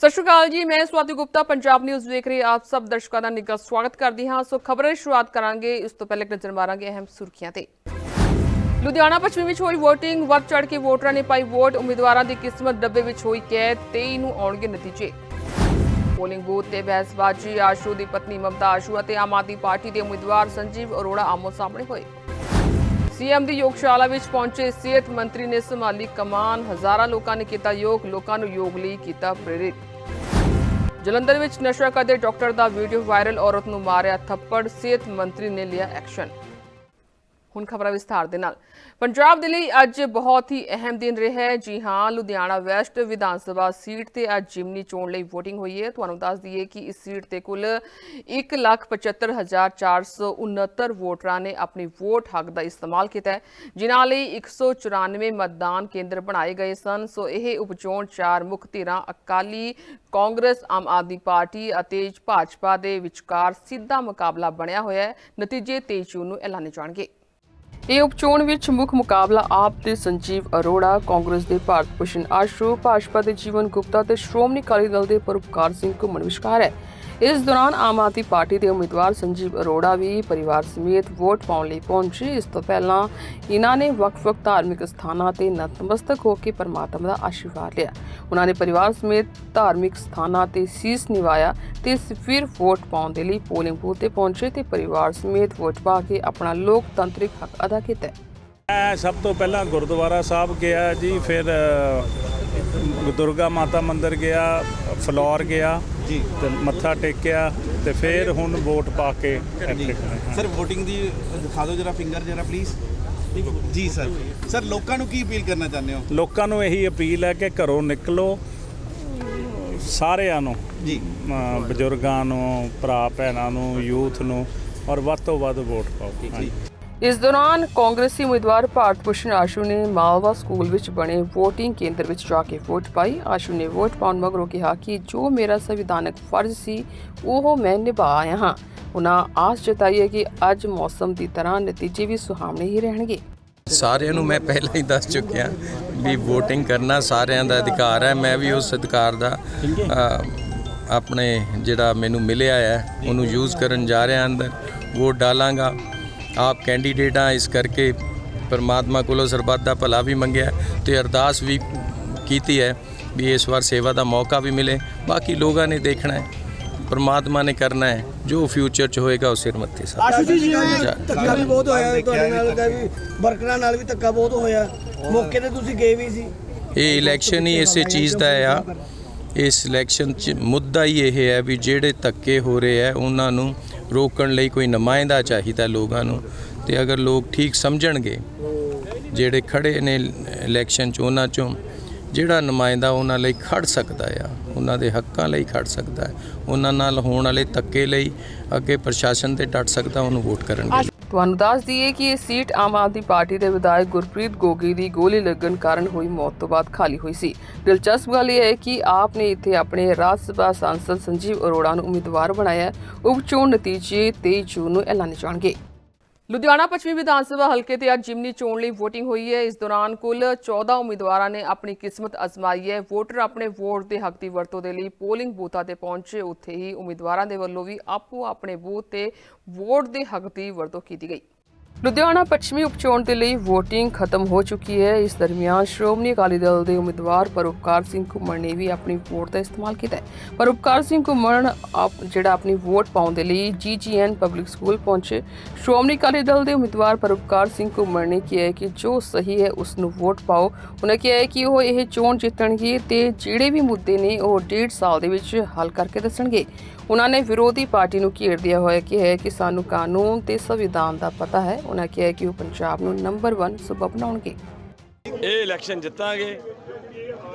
ਸਤਿ ਸ਼੍ਰੀ ਅਕਾਲ ਜੀ, ਮੈਂ ਸਵਾਤੀ ਗੁਪਤਾ, ਪੰਜਾਬ ਨਿਊਜ਼ ਵੇਖ ਰਹੇ ਆਪ ਸਭ ਦਰਸ਼ਕਾਂ ਦਾ ਨਿੱਘਾ ਸਵਾਗਤ ਕਰਦੀ ਹਾਂ। ਸੋ ਖਬਰਾਂ ਦੀ ਸ਼ੁਰੂਆਤ ਕਰਾਂਗੇ। ਇਸ ਤੋਂ ਪਹਿਲੇ ਨਜ਼ਰ ਮਾਰਾਂਗੇ ਅਹਿਮ ਸੁਰਖੀਆਂ ਤੇ। ਲੁਧਿਆਣਾ, ਪੱਛਮੀ ਵਿੱਚ ਹੋਈ VOTING ਵੱਧ ਚੜ ਕੇ ਵੋਟਰਾਂ ਨੇ ਪਾਈ ਵੋਟ। ਉਮੀਦਵਾਰਾਂ ਦੀ ਕਿਸਮਤ ਡੱਬੇ ਵਿੱਚ ਹੋਈ ਕੈਦ। 23 ਨੂੰ ਆਉਣਗੇ ਨਤੀਜੇ। ਪੋਲਿੰਗ ਬੂਥ ਤੇ ਬਹਿਸਬਾਜ਼ੀ। ਆਸ਼ੂ ਦੀ ਪਤਨੀ ਮਮਤਾ ਆਸ਼ੂ ਅਤੇ ਆਮ ਆਦਮੀ ਪਾਰਟੀ ਦੇ ਉਮੀਦਵਾਰ ਸੰਜੀਵ ਅਰੋੜਾ ਆਮੋ ਸਾਹਮਣੇ ਹੋਏ। ਸੀਐਮ ਦੀ ਯੋਗਸ਼ਾਲਾ ਵਿੱਚ ਪਹੁੰਚੇ ਸਿਹਤ ਮੰਤਰੀ ਨੇ ਸੰਭਾਲੀ ਕਮਾਨ। ਹਜ਼ਾਰਾਂ ਲੋਕਾਂ ਨੇ ਕੀਤਾ ਯੋਗ, ਲੋਕਾਂ ਨੂੰ ਯੋਗ ਲਈ ਕੀਤਾ ਪ੍ਰੇਰਿਤ। ਜਲੰਧਰ ਵਿੱਚ ਨਸ਼ਾ ਕਰਦੇ ਡਾਕਟਰ ਦਾ ਵੀਡੀਓ ਵਾਇਰਲ, ਔਰਤ ਨੂੰ ਮਾਰਿਆ ਥੱਪੜ। ਸਿਹਤ ਮੰਤਰੀ ਨੇ ਲਿਆ ਐਕਸ਼ਨ। ਹੁਣ ਖਬਰਾਂ ਵਿਸਥਾਰ ਦੇ ਨਾਲ। ਪੰਜਾਬ ਦੇ ਲਈ ਅੱਜ ਬਹੁਤ ਹੀ ਅਹਿਮ ਦਿਨ ਰਿਹਾ ਹੈ। ਜੀ ਹਾਂ, ਲੁਧਿਆਣਾ ਵੈਸਟ ਵਿਧਾਨ ਸਭਾ ਸੀਟ ਤੇ ਅੱਜ ਜਿਮਨੀ ਚੋਣ ਲਈ VOTING ਹੋਈ ਹੈ। ਤੁਹਾਨੂੰ ਦੱਸ ਦਈਏ ਕਿ ਇਸ ਸੀਟ ਤੇ ਕੁੱਲ 175469 ਵੋਟਰਾਂ ਨੇ ਆਪਣੀ ਵੋਟ ਹੱਕ ਦਾ ਇਸਤੇਮਾਲ ਕੀਤਾ ਹੈ। ਜਿਨ੍ਹਾਂ ਲਈ 194 ਮਤਦਾਨ ਕੇਂਦਰ ਬਣਾਏ ਗਏ ਸਨ। ਸੋ ਇਹ ਉਪਚੋਣ ਚਾਰ ਮੁੱਖ ਧਿਰਾਂ ਅਕਾਲੀ ਕਾਂਗਰਸ, ਆਮ ਆਦਮੀ ਪਾਰਟੀ ਅਤੇ ਭਾਜਪਾ ਦੇ ਵਿਚਕਾਰ ਸਿੱਧਾ ਮੁਕਾਬਲਾ ਬਣਿਆ ਹੋਇਆ ਹੈ। ਨਤੀਜੇ 23 ਜੂਨ ਨੂੰ ਐਲਾਨੇ ਜਾਣਗੇ। ਇਹ ਉਪਚੋਣ ਵਿੱਚ ਮੁੱਖ ਮੁਕਾਬਲਾ ਆਪ ਤੇ ਸੰਜੀਵ ਅਰੋੜਾ, ਕਾਂਗਰਸ ਦੇ ਭਾਰਤ ਭੂਸ਼ਣ ਆਸ਼ੂ, ਭਾਜਪਾ ਦੇ ਜੀਵਨ ਗੁਪਤਾ ਤੇ ਸ਼੍ਰੋਮਣੀ ਅਕਾਲੀ ਦਲ ਦੇ ਪਰਉਪਕਾਰ ਸਿੰਘ ਘੁੰਮਣ ਵਿਚਕਾਰ ਹੈ। ਇਸ ਦੌਰਾਨ ਆਮ ਆਦਮੀ ਪਾਰਟੀ ਦੇ ਉਮੀਦਵਾਰ ਸੰਜੀਵ ਅਰੋੜਾ ਵੀ ਪਰਿਵਾਰ ਸਮੇਤ ਵੋਟ ਪਾਉਣ ਲਈ ਪਹੁੰਚੇ। ਇਸ ਤੋਂ ਪਹਿਲਾਂ ਇਹਨਾਂ ਨੇ ਵੱਖ-ਵੱਖ ਧਾਰਮਿਕ ਸਥਾਨਾਂ ਤੇ ਨਤਮਸਤਕ ਹੋ ਕੇ ਪਰਮਾਤਮਾ ਦਾ ਆਸ਼ੀਰਵਾਦ ਲਿਆ। ਉਹਨਾਂ ਨੇ ਪਰਿਵਾਰ ਸਮੇਤ ਧਾਰਮਿਕ ਸਥਾਨਾਂ ਤੇ ਸੀਸ ਨਿਵਾਇਆ ਤੇ ਫਿਰ ਵੋਟ ਪਾਉਣ ਦੇ ਲਈ ਪੋਲਿੰਗ ਬੂਥ ਤੇ ਪਹੁੰਚੇ ਤੇ ਪਰਿਵਾਰ ਸਮੇਤ ਵੋਟ ਪਾ ਕੇ ਆਪਣਾ ਲੋਕਤੰਤਰਿਕ ਹੱਕ ਅਦਾ ਕੀਤਾ। ਮੈਂ ਸਭ ਤੋਂ ਪਹਿਲਾਂ ਗੁਰਦੁਆਰਾ ਸਾਹਿਬ ਗਿਆ ਜੀ ਫਿਰ ਦੁਰਗਾ ਮਾਤਾ ਮੰਦਿਰ ਗਿਆ ਫਲੋਰ ਗਿਆ ਜੀ। ਤੇ ਮੱਥਾ ਟੇਕਿਆ ਤੇ ਫਿਰ ਹੁਣ ਵੋਟ ਪਾ ਕੇ। ਸਰ VOTING ਦੀ ਦਿਖਾ ਦਿਓ ਜਰਾ ਫਿੰਗਰ ਜਰਾ ਪਲੀਜ਼ ਜੀ ਸਰ। ਸਰ ਲੋਕਾਂ ਨੂੰ ਕੀ ਅਪੀਲ ਕਰਨਾ ਚਾਹੁੰਦੇ ਹੋ? ਲੋਕਾਂ ਨੂੰ ਇਹੀ ਅਪੀਲ ਹੈ ਕਿ ਘਰੋਂ ਨਿਕਲੋ ਸਾਰਿਆਂ ਨੂੰ ਜੀ। ਬਜ਼ੁਰਗਾਂ ਨੂੰ ਭਰਾ ਭੈਣਾਂ ਨੂੰ ਯੂਥ ਨੂੰ ਔਰ ਵੱਧ ਤੋਂ ਵੱਧ ਵੋਟ ਪਾਓ। ਇਸ ਦੌਰਾਨ ਕਾਂਗਰਸੀ ਉਮੀਦਵਾਰ ਭਾਰਤ ਭੂਸ਼ਣ ਆਸ਼ੂ ਨੇ ਮਾਲਵਾ ਸਕੂਲ ਵਿੱਚ ਬਣੇ VOTING ਕੇਂਦਰ ਵਿੱਚ ਜਾ ਕੇ ਵੋਟ ਪਾਈ। ਆਸ਼ੂ ਨੇ ਵੋਟ ਪਾਉਣ ਮਗਰੋਂ ਕਿਹਾ ਕਿ ਜੋ ਮੇਰਾ ਸੰਵਿਧਾਨਕ ਫਰਜ਼ ਸੀ, ਉਹ ਮੈਂ ਨਿਭਾ ਆਇਆ ਹਾਂ। ਉਹਨਾਂ ਆਸ ਜਤਾਈ ਹੈ ਕਿ ਅੱਜ ਮੌਸਮ ਦੀ ਤਰ੍ਹਾਂ ਨਤੀਜੇ ਵੀ ਸੁਹਾਵਣੇ ਹੀ ਰਹਿਣਗੇ। ਸਾਰਿਆਂ ਨੂੰ ਮੈਂ ਪਹਿਲਾਂ ਹੀ ਦੱਸ ਚੁੱਕਿਆ ਵੀ VOTING ਕਰਨਾ ਸਾਰਿਆਂ ਦਾ ਅਧਿਕਾਰ ਹੈ। ਮੈਂ ਵੀ ਉਸ ਅਧਿਕਾਰ ਦਾ ਆਪਣੇ ਜਿਹੜਾ ਮੈਨੂੰ ਮਿਲਿਆ ਹੈ, ਉਹਨੂੰ ਯੂਜ਼ ਕਰਨ ਜਾ ਰਿਹਾ ਅੰਦਰ। ਵੋਟ ਡਾਲਾਂਗਾ। ਆਪ ਕੈਂਡੀਡੇਟ ਆ ਇਸ ਕਰਕੇ ਪਰਮਾਤਮਾ ਕੋਲੋਂ ਸਰਬੱਤ ਦਾ ਭਲਾ ਵੀ ਮੰਗਿਆ ਤੇ ਅਰਦਾਸ ਵੀ ਕੀਤੀ ਹੈ ਵੀ ਇਸ ਵਾਰ ਸੇਵਾ ਦਾ ਮੌਕਾ ਵੀ ਮਿਲੇ। ਬਾਕੀ ਲੋਕਾਂ ਨੇ ਦੇਖਣਾ ਹੈ ਪਰਮਾਤਮਾ ਨੇ ਕਰਨਾ ਹੈ ਜੋ ਫਿਊਚਰ ਚ ਹੋਏਗਾ ਉਹ ਸਿਰ ਮੱਥੇ ਸਾਹਿਬ ਆਸ਼ੂ ਜੀ ਜੀ ਜਾ- ਧੱਕਾ ਵੀ ਬਹੁਤ ਹੋਇਆ ਤੁਹਾਡੇ ਨਾਲ ਦਾ ਵੀ ਵਰਕਰਾਂ ਨਾਲ ਵੀ ਧੱਕਾ ਬਹੁਤ ਹੋਇਆ। ਮੌਕੇ ਤੇ ਤੁਸੀਂ ਗਏ ਵੀ ਸੀ। ਇਹ ਇਲੈਕਸ਼ਨ ਹੀ ਇਸੇ ਚੀਜ਼ ਦਾ ਆ। ਇਸ ਇਲੈਕਸ਼ਨ 'ਚ ਮੁੱਦਾ ਹੀ ਇਹ ਹੈ ਵੀ ਜਿਹੜੇ ਧੱਕੇ ਹੋ ਰਹੇ ਆ ਉਹਨਾਂ ਨੂੰ ਰੋਕਣ ਲਈ ਕੋਈ ਨੁਮਾਇੰਦਾ ਚਾਹੀਦਾ ਲੋਕਾਂ ਨੂੰ ਤੇ ਅਗਰ ਲੋਕ ਠੀਕ ਸਮਝਣਗੇ, ਜਿਹੜੇ ਖੜੇ ਨੇ ਇਲੈਕਸ਼ਨ 'ਚ ਉਹਨਾਂ 'ਚੋਂ, ਜਿਹੜਾ ਨੁਮਾਇੰਦਾ ਉਹਨਾਂ ਲਈ ਖੜ ਸਕਦਾ ਆ, ਉਹਨਾਂ ਦੇ ਹੱਕਾਂ ਲਈ ਖੜ ਸਕਦਾ ਹੈ, ਉਹਨਾਂ ਨਾਲ ਹੋਣ ਵਾਲੇ ਧੱਕੇ ਲਈ ਅੱਗੇ ਪ੍ਰਸ਼ਾਸਨ ਤੇ ਡਟ ਸਕਦਾ, ਉਹਨੂੰ ਵੋਟ ਕਰਨਗੇ। ਤੁਹਾਨੂੰ ਦੱਸ ਦਈਏ ਕਿ ਇਹ ਸੀਟ ਆਮ ਆਦਮੀ ਪਾਰਟੀ ਦੇ ਵਿਧਾਇਕ ਗੁਰਪ੍ਰੀਤ ਗੋਗੀ ਦੀ ਗੋਲੀ ਲੱਗਣ ਕਾਰਨ ਹੋਈ ਮੌਤ ਤੋਂ ਬਾਅਦ ਖਾਲੀ ਹੋਈ ਸੀ। ਦਿਲਚਸਪ ਗੱਲ ਇਹ ਹੈ ਕਿ ਆਪ ਨੇ ਇੱਥੇ ਆਪਣੇ ਰਾਜ ਸਭਾ ਸਾਂਸਦ ਸੰਜੀਵ ਅਰੋੜਾ ਨੂੰ ਉਮੀਦਵਾਰ ਬਣਾਇਆ ਹੈ। ਉਪ ਚੋਣ ਨਤੀਜੇ 23 ਜੂਨ ਨੂੰ ਐਲਾਨੇ ਜਾਣਗੇ। ਲੁਧਿਆਣਾ ਪੱਛਮੀ ਵਿਧਾਨ ਸਭਾ ਹਲਕੇ ਤੇ ਅੱਜ ਜਿਮਨੀ ਚੋਣ ਲਈ VOTING ਹੋਈ ਹੈ। ਇਸ ਦੌਰਾਨ ਕੁੱਲ 14 ਉਮੀਦਵਾਰਾਂ ਨੇ ਆਪਣੀ ਕਿਸਮਤ ਅਜ਼ਮਾਈ ਹੈ। ਵੋਟਰ ਆਪਣੇ ਵੋਟ ਦੇ ਹੱਕ ਦੀ ਵਰਤੋਂ ਦੇ ਲਈ ਪੋਲਿੰਗ ਬੂਥਾਂ ਤੇ ਪਹੁੰਚੇ। ਉੱਥੇ ਹੀ ਉਮੀਦਵਾਰਾਂ ਦੇ ਵੱਲੋਂ ਵੀ ਆਪੋ ਆਪਣੇ ਬੂਥ ਤੇ ਵੋਟ ਦੇ ਹੱਕ ਦੀ ਵਰਤੋਂ ਕੀਤੀ ਗਈ। ਲੁਧਿਆਣਾ ਪੱਛਮੀ ਉਪਚੋਣ ਦੇ ਲਈ VOTING ਖਤਮ ਹੋ ਚੁੱਕੀ ਹੈ। ਇਸ ਦਰਮਿਆਨ ਸ਼੍ਰੋਮਣੀ ਅਕਾਲੀ ਦਲ ਦੇ ਉਮੀਦਵਾਰ ਪਰਉਪਕਾਰ ਸਿੰਘ ਘੁੰਮਣ ਨੇ ਵੀ ਆਪਣੀ ਵੋਟ ਦਾ ਇਸਤੇਮਾਲ ਕੀਤਾ ਹੈ। ਪਰਉਪਕਾਰ ਸਿੰਘ ਘੁੰਮਣ ਆਪ ਜਿਹੜਾ ਆਪਣੀ ਵੋਟ ਪਾਉਣ ਦੇ ਲਈ ਜੀਜੀਐਨ ਪਬਲਿਕ ਸਕੂਲ ਪਹੁੰਚੇ। ਸ਼੍ਰੋਮਣੀ ਅਕਾਲੀ ਦਲ ਦੇ ਉਮੀਦਵਾਰ ਪਰਉਪਕਾਰ ਸਿੰਘ ਘੁੰਮਣ ਨੇ ਕਿਹਾ ਹੈ ਕਿ ਜੋ ਸਹੀ ਹੈ ਉਸ ਨੂੰ ਵੋਟ ਪਾਓ। ਉਹਨਾਂ ਕਿਹਾ ਹੈ ਕਿ ਉਹ ਇਹ ਚੋਣ ਜਿੱਤਣਗੇ ਤੇ ਜਿਹੜੇ ਵੀ ਮੁੱਦੇ ਨੇ ਉਹ ਡੇਢ ਸਾਲ ਦੇ ਵਿੱਚ ਹੱਲ ਕਰਕੇ ਦੱਸਣਗੇ। ਉਹਨਾਂ ਨੇ ਵਿਰੋਧੀ ਪਾਰਟੀ ਨੂੰ ਘੇਰਦਿਆਂ ਹੋਇਆ ਕਿਹਾ ਹੈ ਕਿ ਸਾਨੂੰ ਕਾਨੂੰਨ ਤੇ ਸੰਵਿਧਾਨ ਦਾ ਪਤਾ ਹੈ। ਉਹਨਾਂ ਕਿਹਾ ਕਿ ਉਹ ਪੰਜਾਬ ਨੂੰ ਨੰਬਰ 1 ਸੂਬਾ ਬਣਾਉਣਗੇ। ਇਹ ਇਲੈਕਸ਼ਨ ਜਿੱਤਾਂਗੇ।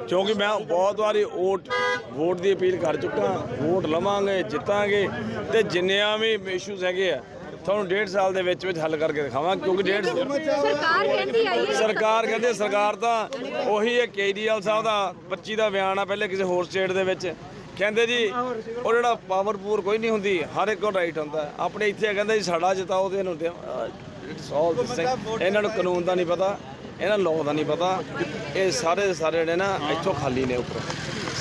ਕਿਉਂਕਿ ਮੈਂ ਬਹੁਤ ਵਾਰੀ ਵੋਟ ਵੋਟ ਦੀ ਅਪੀਲ ਕਰ ਚੁੱਕਾ ਵੋਟ ਲਵਾਂਗੇ ਜਿੱਤਾਂਗੇ ਤੇ ਜਿੰਨਿਆਂ ਵੀ ਇਸ਼ੂਜ਼ ਹੈਗੇ ਆ ਤੁਹਾਨੂੰ ਡੇਢ ਸਾਲ ਦੇ ਵਿੱਚ ਵਿੱਚ ਹੱਲ ਕਰਕੇ ਦਿਖਾਵਾਂ ਕਿਉਂਕਿ ਡੇਢ ਸਰਕਾਰ ਕਹਿੰਦੀ ਆਈ ਹੈ ਸਰਕਾਰ ਕਹਿੰਦੇ ਸਰਕਾਰ ਤਾਂ ਉਹੀ ਹੈ ਕੇਜਰੀਵਾਲ ਸਾਹਿਬ ਦਾ 25 ਦਾ ਬਿਆਨ ਆ ਪਹਿਲੇ ਕਿਸੇ ਹੋਰ ਸਟੇਟ ਦੇ ਵਿੱਚ। ਕਹਿੰਦੇ ਜੀ, ਉਹ ਜਿਹੜਾ ਪਾਵਰਪੂਰ ਕੋਈ ਨਹੀਂ ਹੁੰਦੀ, ਹਰ ਇੱਕ ਕੋਲ ਰਾਈਟ ਹੁੰਦਾ। ਆਪਣੇ ਇੱਥੇ ਕਹਿੰਦੇ ਜੀ, ਸਾਡਾ ਜਿਤਾਓ ਤੇ ਇਹਨੂੰ ਇਟਸ ਆਲ ਦਿਸ ਇਹਨਾਂ ਨੂੰ ਕਾਨੂੰਨ ਦਾ ਨਹੀਂ ਪਤਾ, ਇਹਨਾਂ ਨੂੰ ਲਾਅ ਦਾ ਨਹੀਂ ਪਤਾ। ਇਹ ਸਾਰੇ ਸਾਰੇ ਜਿਹੜੇ ਨਾ, ਇੱਥੋਂ ਖਾਲੀ ਨੇ ਉੱਪਰ।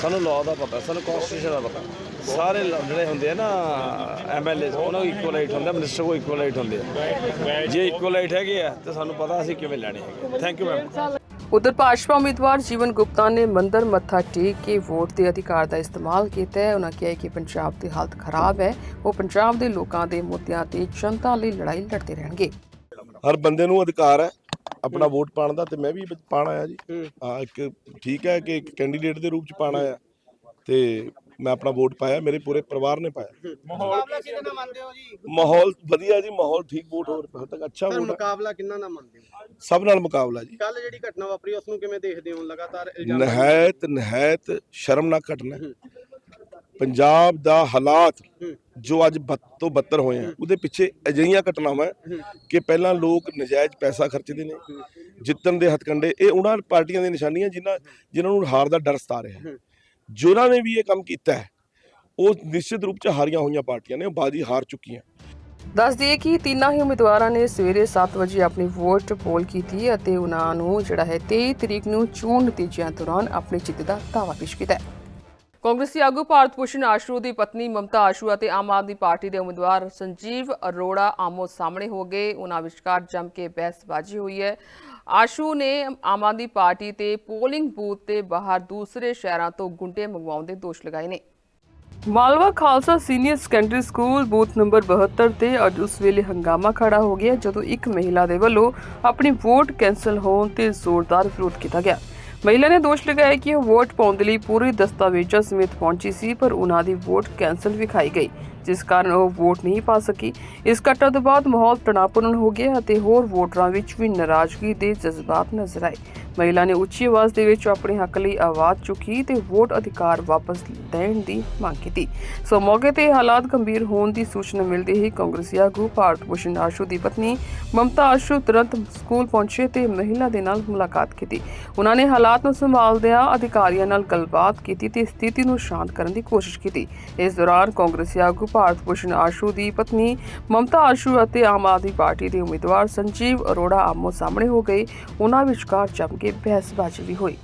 ਸਾਨੂੰ ਲਾਅ ਦਾ ਪਤਾ, ਸਾਨੂੰ ਕਨਸਟੀਟਿਊਸ਼ਨ ਦਾ ਪਤਾ। ਸਾਰੇ ਲ- ਜਿਹੜੇ ਹੁੰਦੇ ਆ ਨਾ ਐਮਐਲਏ ਉਹਨਾਂ ਨੂੰ ਇਕੁਅਲ ਰਾਈਟ ਹੁੰਦਾ ਮਿਨਿਸਟਰ ਕੋ ਇਕੁਅਲ ਰਾਈਟ ਹੁੰਦੇ ਆ। ਜੇ ਇਕੁਅਲ ਰਾਈਟ ਹੈਗੇ ਆ, ਤਾਂ ਸਾਨੂੰ ਪਤਾ ਅਸੀਂ ਕਿਵੇਂ ਲੈਣੇ ਹੈਗੇ ਥੈਂਕ ਯੂ ਮੈਮ ਉਧਰ ਭਾਜਪਾ ਉਮੀਦਵਾਰ ਜੀਵਨ ਗੁਪਤਾ ਨੇ ਮੰਦਰ ਮੱਥਾ ਟੇਕ ਕੇ ਵੋਟ ਦੇ ਅਧਿਕਾਰ ਦਾ ਇਸਤੇਮਾਲ ਕੀਤਾ ਹੈ। ਉਹਨਾਂ ਕਿਹਾ ਕਿ ਪੰਜਾਬ ਦੀ ਹਾਲਤ ਖਰਾਬ ਹੈ। ਉਹ ਪੰਜਾਬ ਦੇ ਲੋਕਾਂ ਦੇ ਮੁੱਦਿਆਂ ਤੇ ਜਨਤਾ ਲਈ ਲੜਾਈ ਲੜਦੇ ਰਹਿਣਗੇ। ਹਰ ਬੰਦੇ ਨੂੰ ਅਧਿਕਾਰ ਹੈ ਆਪਣਾ ਵੋਟ ਪਾਉਣ ਦਾ ਤੇ ਮੈਂ ਵੀ ਪਾਉਣ ਆਇਆ ਜੀ। ਹਾਂ। ਇੱਕ ਠੀਕ ਹੈ ਕਿ ਇੱਕ ਕੈਂਡੀਡੇਟ ਦੇ ਰੂਪ ਚ ਪਾਉਣ ਆਇਆ। ਤੇ ਮੈਂ ਆਪਣਾ ਵੋਟ ਪਾਇਆ ਮੇਰੇ ਪੂਰੇ ਪਰਿਵਾਰ ਨੇ ਪਾਇਆ। ਮੁਕਾਬਲਾ ਕਿਹਦੇ ਨਾਲ ਮੰਨਦੇ ਹੋ ਜੀ? ਮਾਹੌਲ ਵਧੀਆ ਜੀ ਮਾਹੌਲ ਠੀਕ ਵੋਟ ਹੋ ਰਿਹਾ ਤੱਕ ਅੱਛਾ ਸਰ ਵੋਟ ਹੈ। ਮੁਕਾਬਲਾ ਕਿੰਨਾ ਨਾਲ ਮੰਨਦੇ ਹੋ? ਸਭ ਨਾਲ ਮੁਕਾਬਲਾ ਜੀ। ਕੱਲ ਜਿਹੜੀ ਘਟਨਾ ਵਾਪਰੀ ਉਸ ਨੂੰ ਕਿਵੇਂ ਦੇਖਦੇ ਹੋ? ਲਗਾਤਾਰ ਇਲਜ਼ਾਮ ਨਹਾਇਤ ਨਹਾਇਤ ਸ਼ਰਮਨਾਕ ਘਟਨਾ। ਹੈ। ਪੰਜਾਬ ਦਾ ਹਾਲਾਤ ਜੋ ਅੱਜ ਬਦ ਤੋਂ ਬੱਤਰ ਹੋਏ ਆ ਉਹਦੇ ਪਿੱਛੇ ਅਜਿਹੀਆਂ ਘਟਨਾਵਾਂ ਹੈ। ਕਿ ਪਹਿਲਾਂ ਲੋਕ ਨਜਾਇਜ਼ ਪੈਸਾ ਖਰਚਦੇ ਨੇ ਜਿੱਤਣ ਦੇ ਹਥਕੰਡੇ ਇਹ ਉਹਨਾਂ ਪਾਰਟੀਆਂ ਦੀਆਂ ਨਿਸ਼ਾਨੀਆਂ ਜਿਨ੍ਹਾਂ ਜਿਨ੍ਹਾਂ ਨੂੰ ਹਾਰ ਦਾ ਡਰ ਸਤਾ ਰਿਹਾ। ਹੈ। ਜਿਨ੍ਹਾਂ ਨੇ ਵੀ ਇਹ ਕੰਮ ਕੀਤਾ ਹੈ, ਉਹ ਨਿਸ਼ਚਿਤ ਰੂਪ ਚ ਹਾਰੀਆਂ ਹੋਈਆਂ ਪਾਰਟੀਆਂ ਨੇ, ਉਹ ਬਾਜੀ ਹਾਰ ਚੁੱਕੀਆਂ। ਦੱਸ ਦਈਏ ਕਿ ਤਿੰਨਾਂ ਹੀ ਉਮੀਦਵਾਰਾਂ ਨੇ ਸਵੇਰੇ 7 ਵਜੇ ਆਪਣੀ ਵੋਟ ਪੋਲ ਕੀਤੀ ਅਤੇ ਉਹਨਾਂ ਨੂੰ ਜਿਹੜਾ ਹੈ 23 ਤਰੀਕ ਨੂੰ ਚੋਣ ਨਤੀਜਿਆਂ ਦੌਰਾਨ ਆਪਣੀ ਜਿੱਤ ਦਾ ਦਾਅਵਾ ਪੇਸ਼ ਕੀਤਾ ਹੈ। ਕਾਂਗਰਸੀ ਆਗੂ ਭਾਰਤ ਭੂਸ਼ਣ ਆਸ਼ੂ ਦੀ ਪਤਨੀ ਮਮਤਾ ਆਸ਼ੂ ਅਤੇ ਆਮ ਆਦਮੀ ਪਾਰਟੀ ਦੇ ਉਮੀਦਵਾਰ ਸੰਜੀਵ ਅਰੋੜਾ ਆਮੋ ਸਾਹਮਣੇ ਹੋ ਗਏ। ਉਹਨਾਂ ਵਿਚਕਾਰ ਜੰਮ ਕੇ ਬਹਿਸਬਾਜ਼ੀ ਹੋਈ ਹੈ। ਆਸ਼ੂ ਨੇ ਆਮ ਆਦਮੀ ਪਾਰਟੀ ਤੇ ਪੋਲਿੰਗ ਬੂਥ ਤੇ ਬਾਹਰ ਦੂਸਰੇ ਸ਼ਹਿਰਾਂ ਤੋਂ ਗੁੰਡੇ ਮੰਗਵਾਉਣ ਦੇ ਦੋਸ਼ ਲਗਾਏ ਨੇ। Malwa Khalsa senior secondary school booth number 72 ਤੇ ਅੱਜ ਉਸ ਵੇਲੇ ਹੰਗਾਮਾ ਖੜਾ ਹੋ ਗਿਆ, ਜਦੋਂ ਇੱਕ ਮਹਿਲਾ ਦੇ ਵੱਲੋਂ ਆਪਣੀ ਵੋਟ ਕੈਂਸਲ ਹੋਣ ਤੇ ਜ਼ੋਰਦਾਰ ਵਿਰੋਧ ਕੀਤਾ ਗਿਆ। ਮਹਿਲਾ ਨੇ ਦੋਸ਼ ਲਗਾਇਆ ਕਿ ਉਹ ਵੋਟ ਪਾਉਣ ਦੇ ਲਈ ਪੂਰੇ ਦਸਤਾਵੇਜ਼ਾਂ ਸਮੇਤ ਪਹੁੰਚੀ ਸੀ, ਪਰ ਉਹਨਾਂ ਦੀ ਵੋਟ ਕੈਂਸਲ ਵਿਖਾਈ ਗਈ। ਜਿਸ ਕਾਰਨ ਉਹ ਵੋਟ ਨਹੀਂ ਪਾ ਸਕੀ। ਇਸ ਘਟਨਾ ਤੋਂ ਬਾਅਦ ਮਾਹੌਲ ਤਣਾਅਪੂਰਨ ਹੋ ਗਿਆ ਅਤੇ ਹੋਰ ਵੋਟਰਾਂ ਵਿੱਚ ਵੀ ਨਾਰਾਜ਼ਗੀ ਦੇ ਜਜ਼ਬਾਤ ਨਜ਼ਰ ਆਏ। ਮਹਿਲਾ ਨੇ ਉੱਚੀ ਆਵਾਜ਼ ਦੇ ਵਿੱਚ ਆਪਣੇ ਹੱਕ ਲਈ ਆਵਾਜ਼ ਚੁੱਕੀ ਤੇ ਵੋਟ ਅਧਿਕਾਰ ਵਾਪਸ ਲੈਣ ਦੀ ਮੰਗ ਕੀਤੀ। ਸੋ ਮੌਕੇ ਤੇ ਹਾਲਾਤ ਗੰਭੀਰ ਹੋਣ ਦੀ ਸੂਚਨਾ ਮਿਲਦੇ ਹੀ ਕਾਂਗਰਸੀ ਆਗੂ ਭਾਰਤ ਭੂਸ਼ਣ ਆਸ਼ੂ ਦੀ ਪਤਨੀ ਮਮਤਾ ਆਸ਼ੂ ਤੁਰੰਤ ਸਕੂਲ ਪਹੁੰਚੇ ਤੇ ਮਹਿਲਾ ਦੇ ਨਾਲ ਮੁਲਾਕਾਤ ਕੀਤੀ। ਉਹਨਾਂ ਨੇ ਹਾਲਾਤ ਨੂੰ ਸੰਭਾਲਦਿਆਂ ਅਧਿਕਾਰੀਆਂ ਨਾਲ ਗੱਲਬਾਤ ਕੀਤੀ ਤੇ ਸਥਿਤੀ ਨੂੰ ਸ਼ਾਂਤ ਕਰਨ ਦੀ ਕੋਸ਼ਿਸ਼ ਕੀਤੀ। ਇਸ ਦੌਰਾਨ ਕਾਂਗਰਸੀ ਆਗੂ ਭਾਰਤ ਭੂਸ਼ਣ ਆਸ਼ੂ ਦੀ ਪਤਨੀ ਮਮਤਾ ਆਸ਼ੂ ਅਤੇ ਆਮ ਆਦਮੀ ਪਾਰਟੀ ਦੇ ਉਮੀਦਵਾਰ ਸੰਜੀਵ ਅਰੋੜਾ ਆਮੋ ਸਾਹਮਣੇ ਹੋ ਗਏ। ਉਹਨਾਂ ਵਿਚਕਾਰ ਜੰਮ ਕੇ ਬਹਿਸਬਾਜ਼ੀ ਵੀ ਹੋਈ।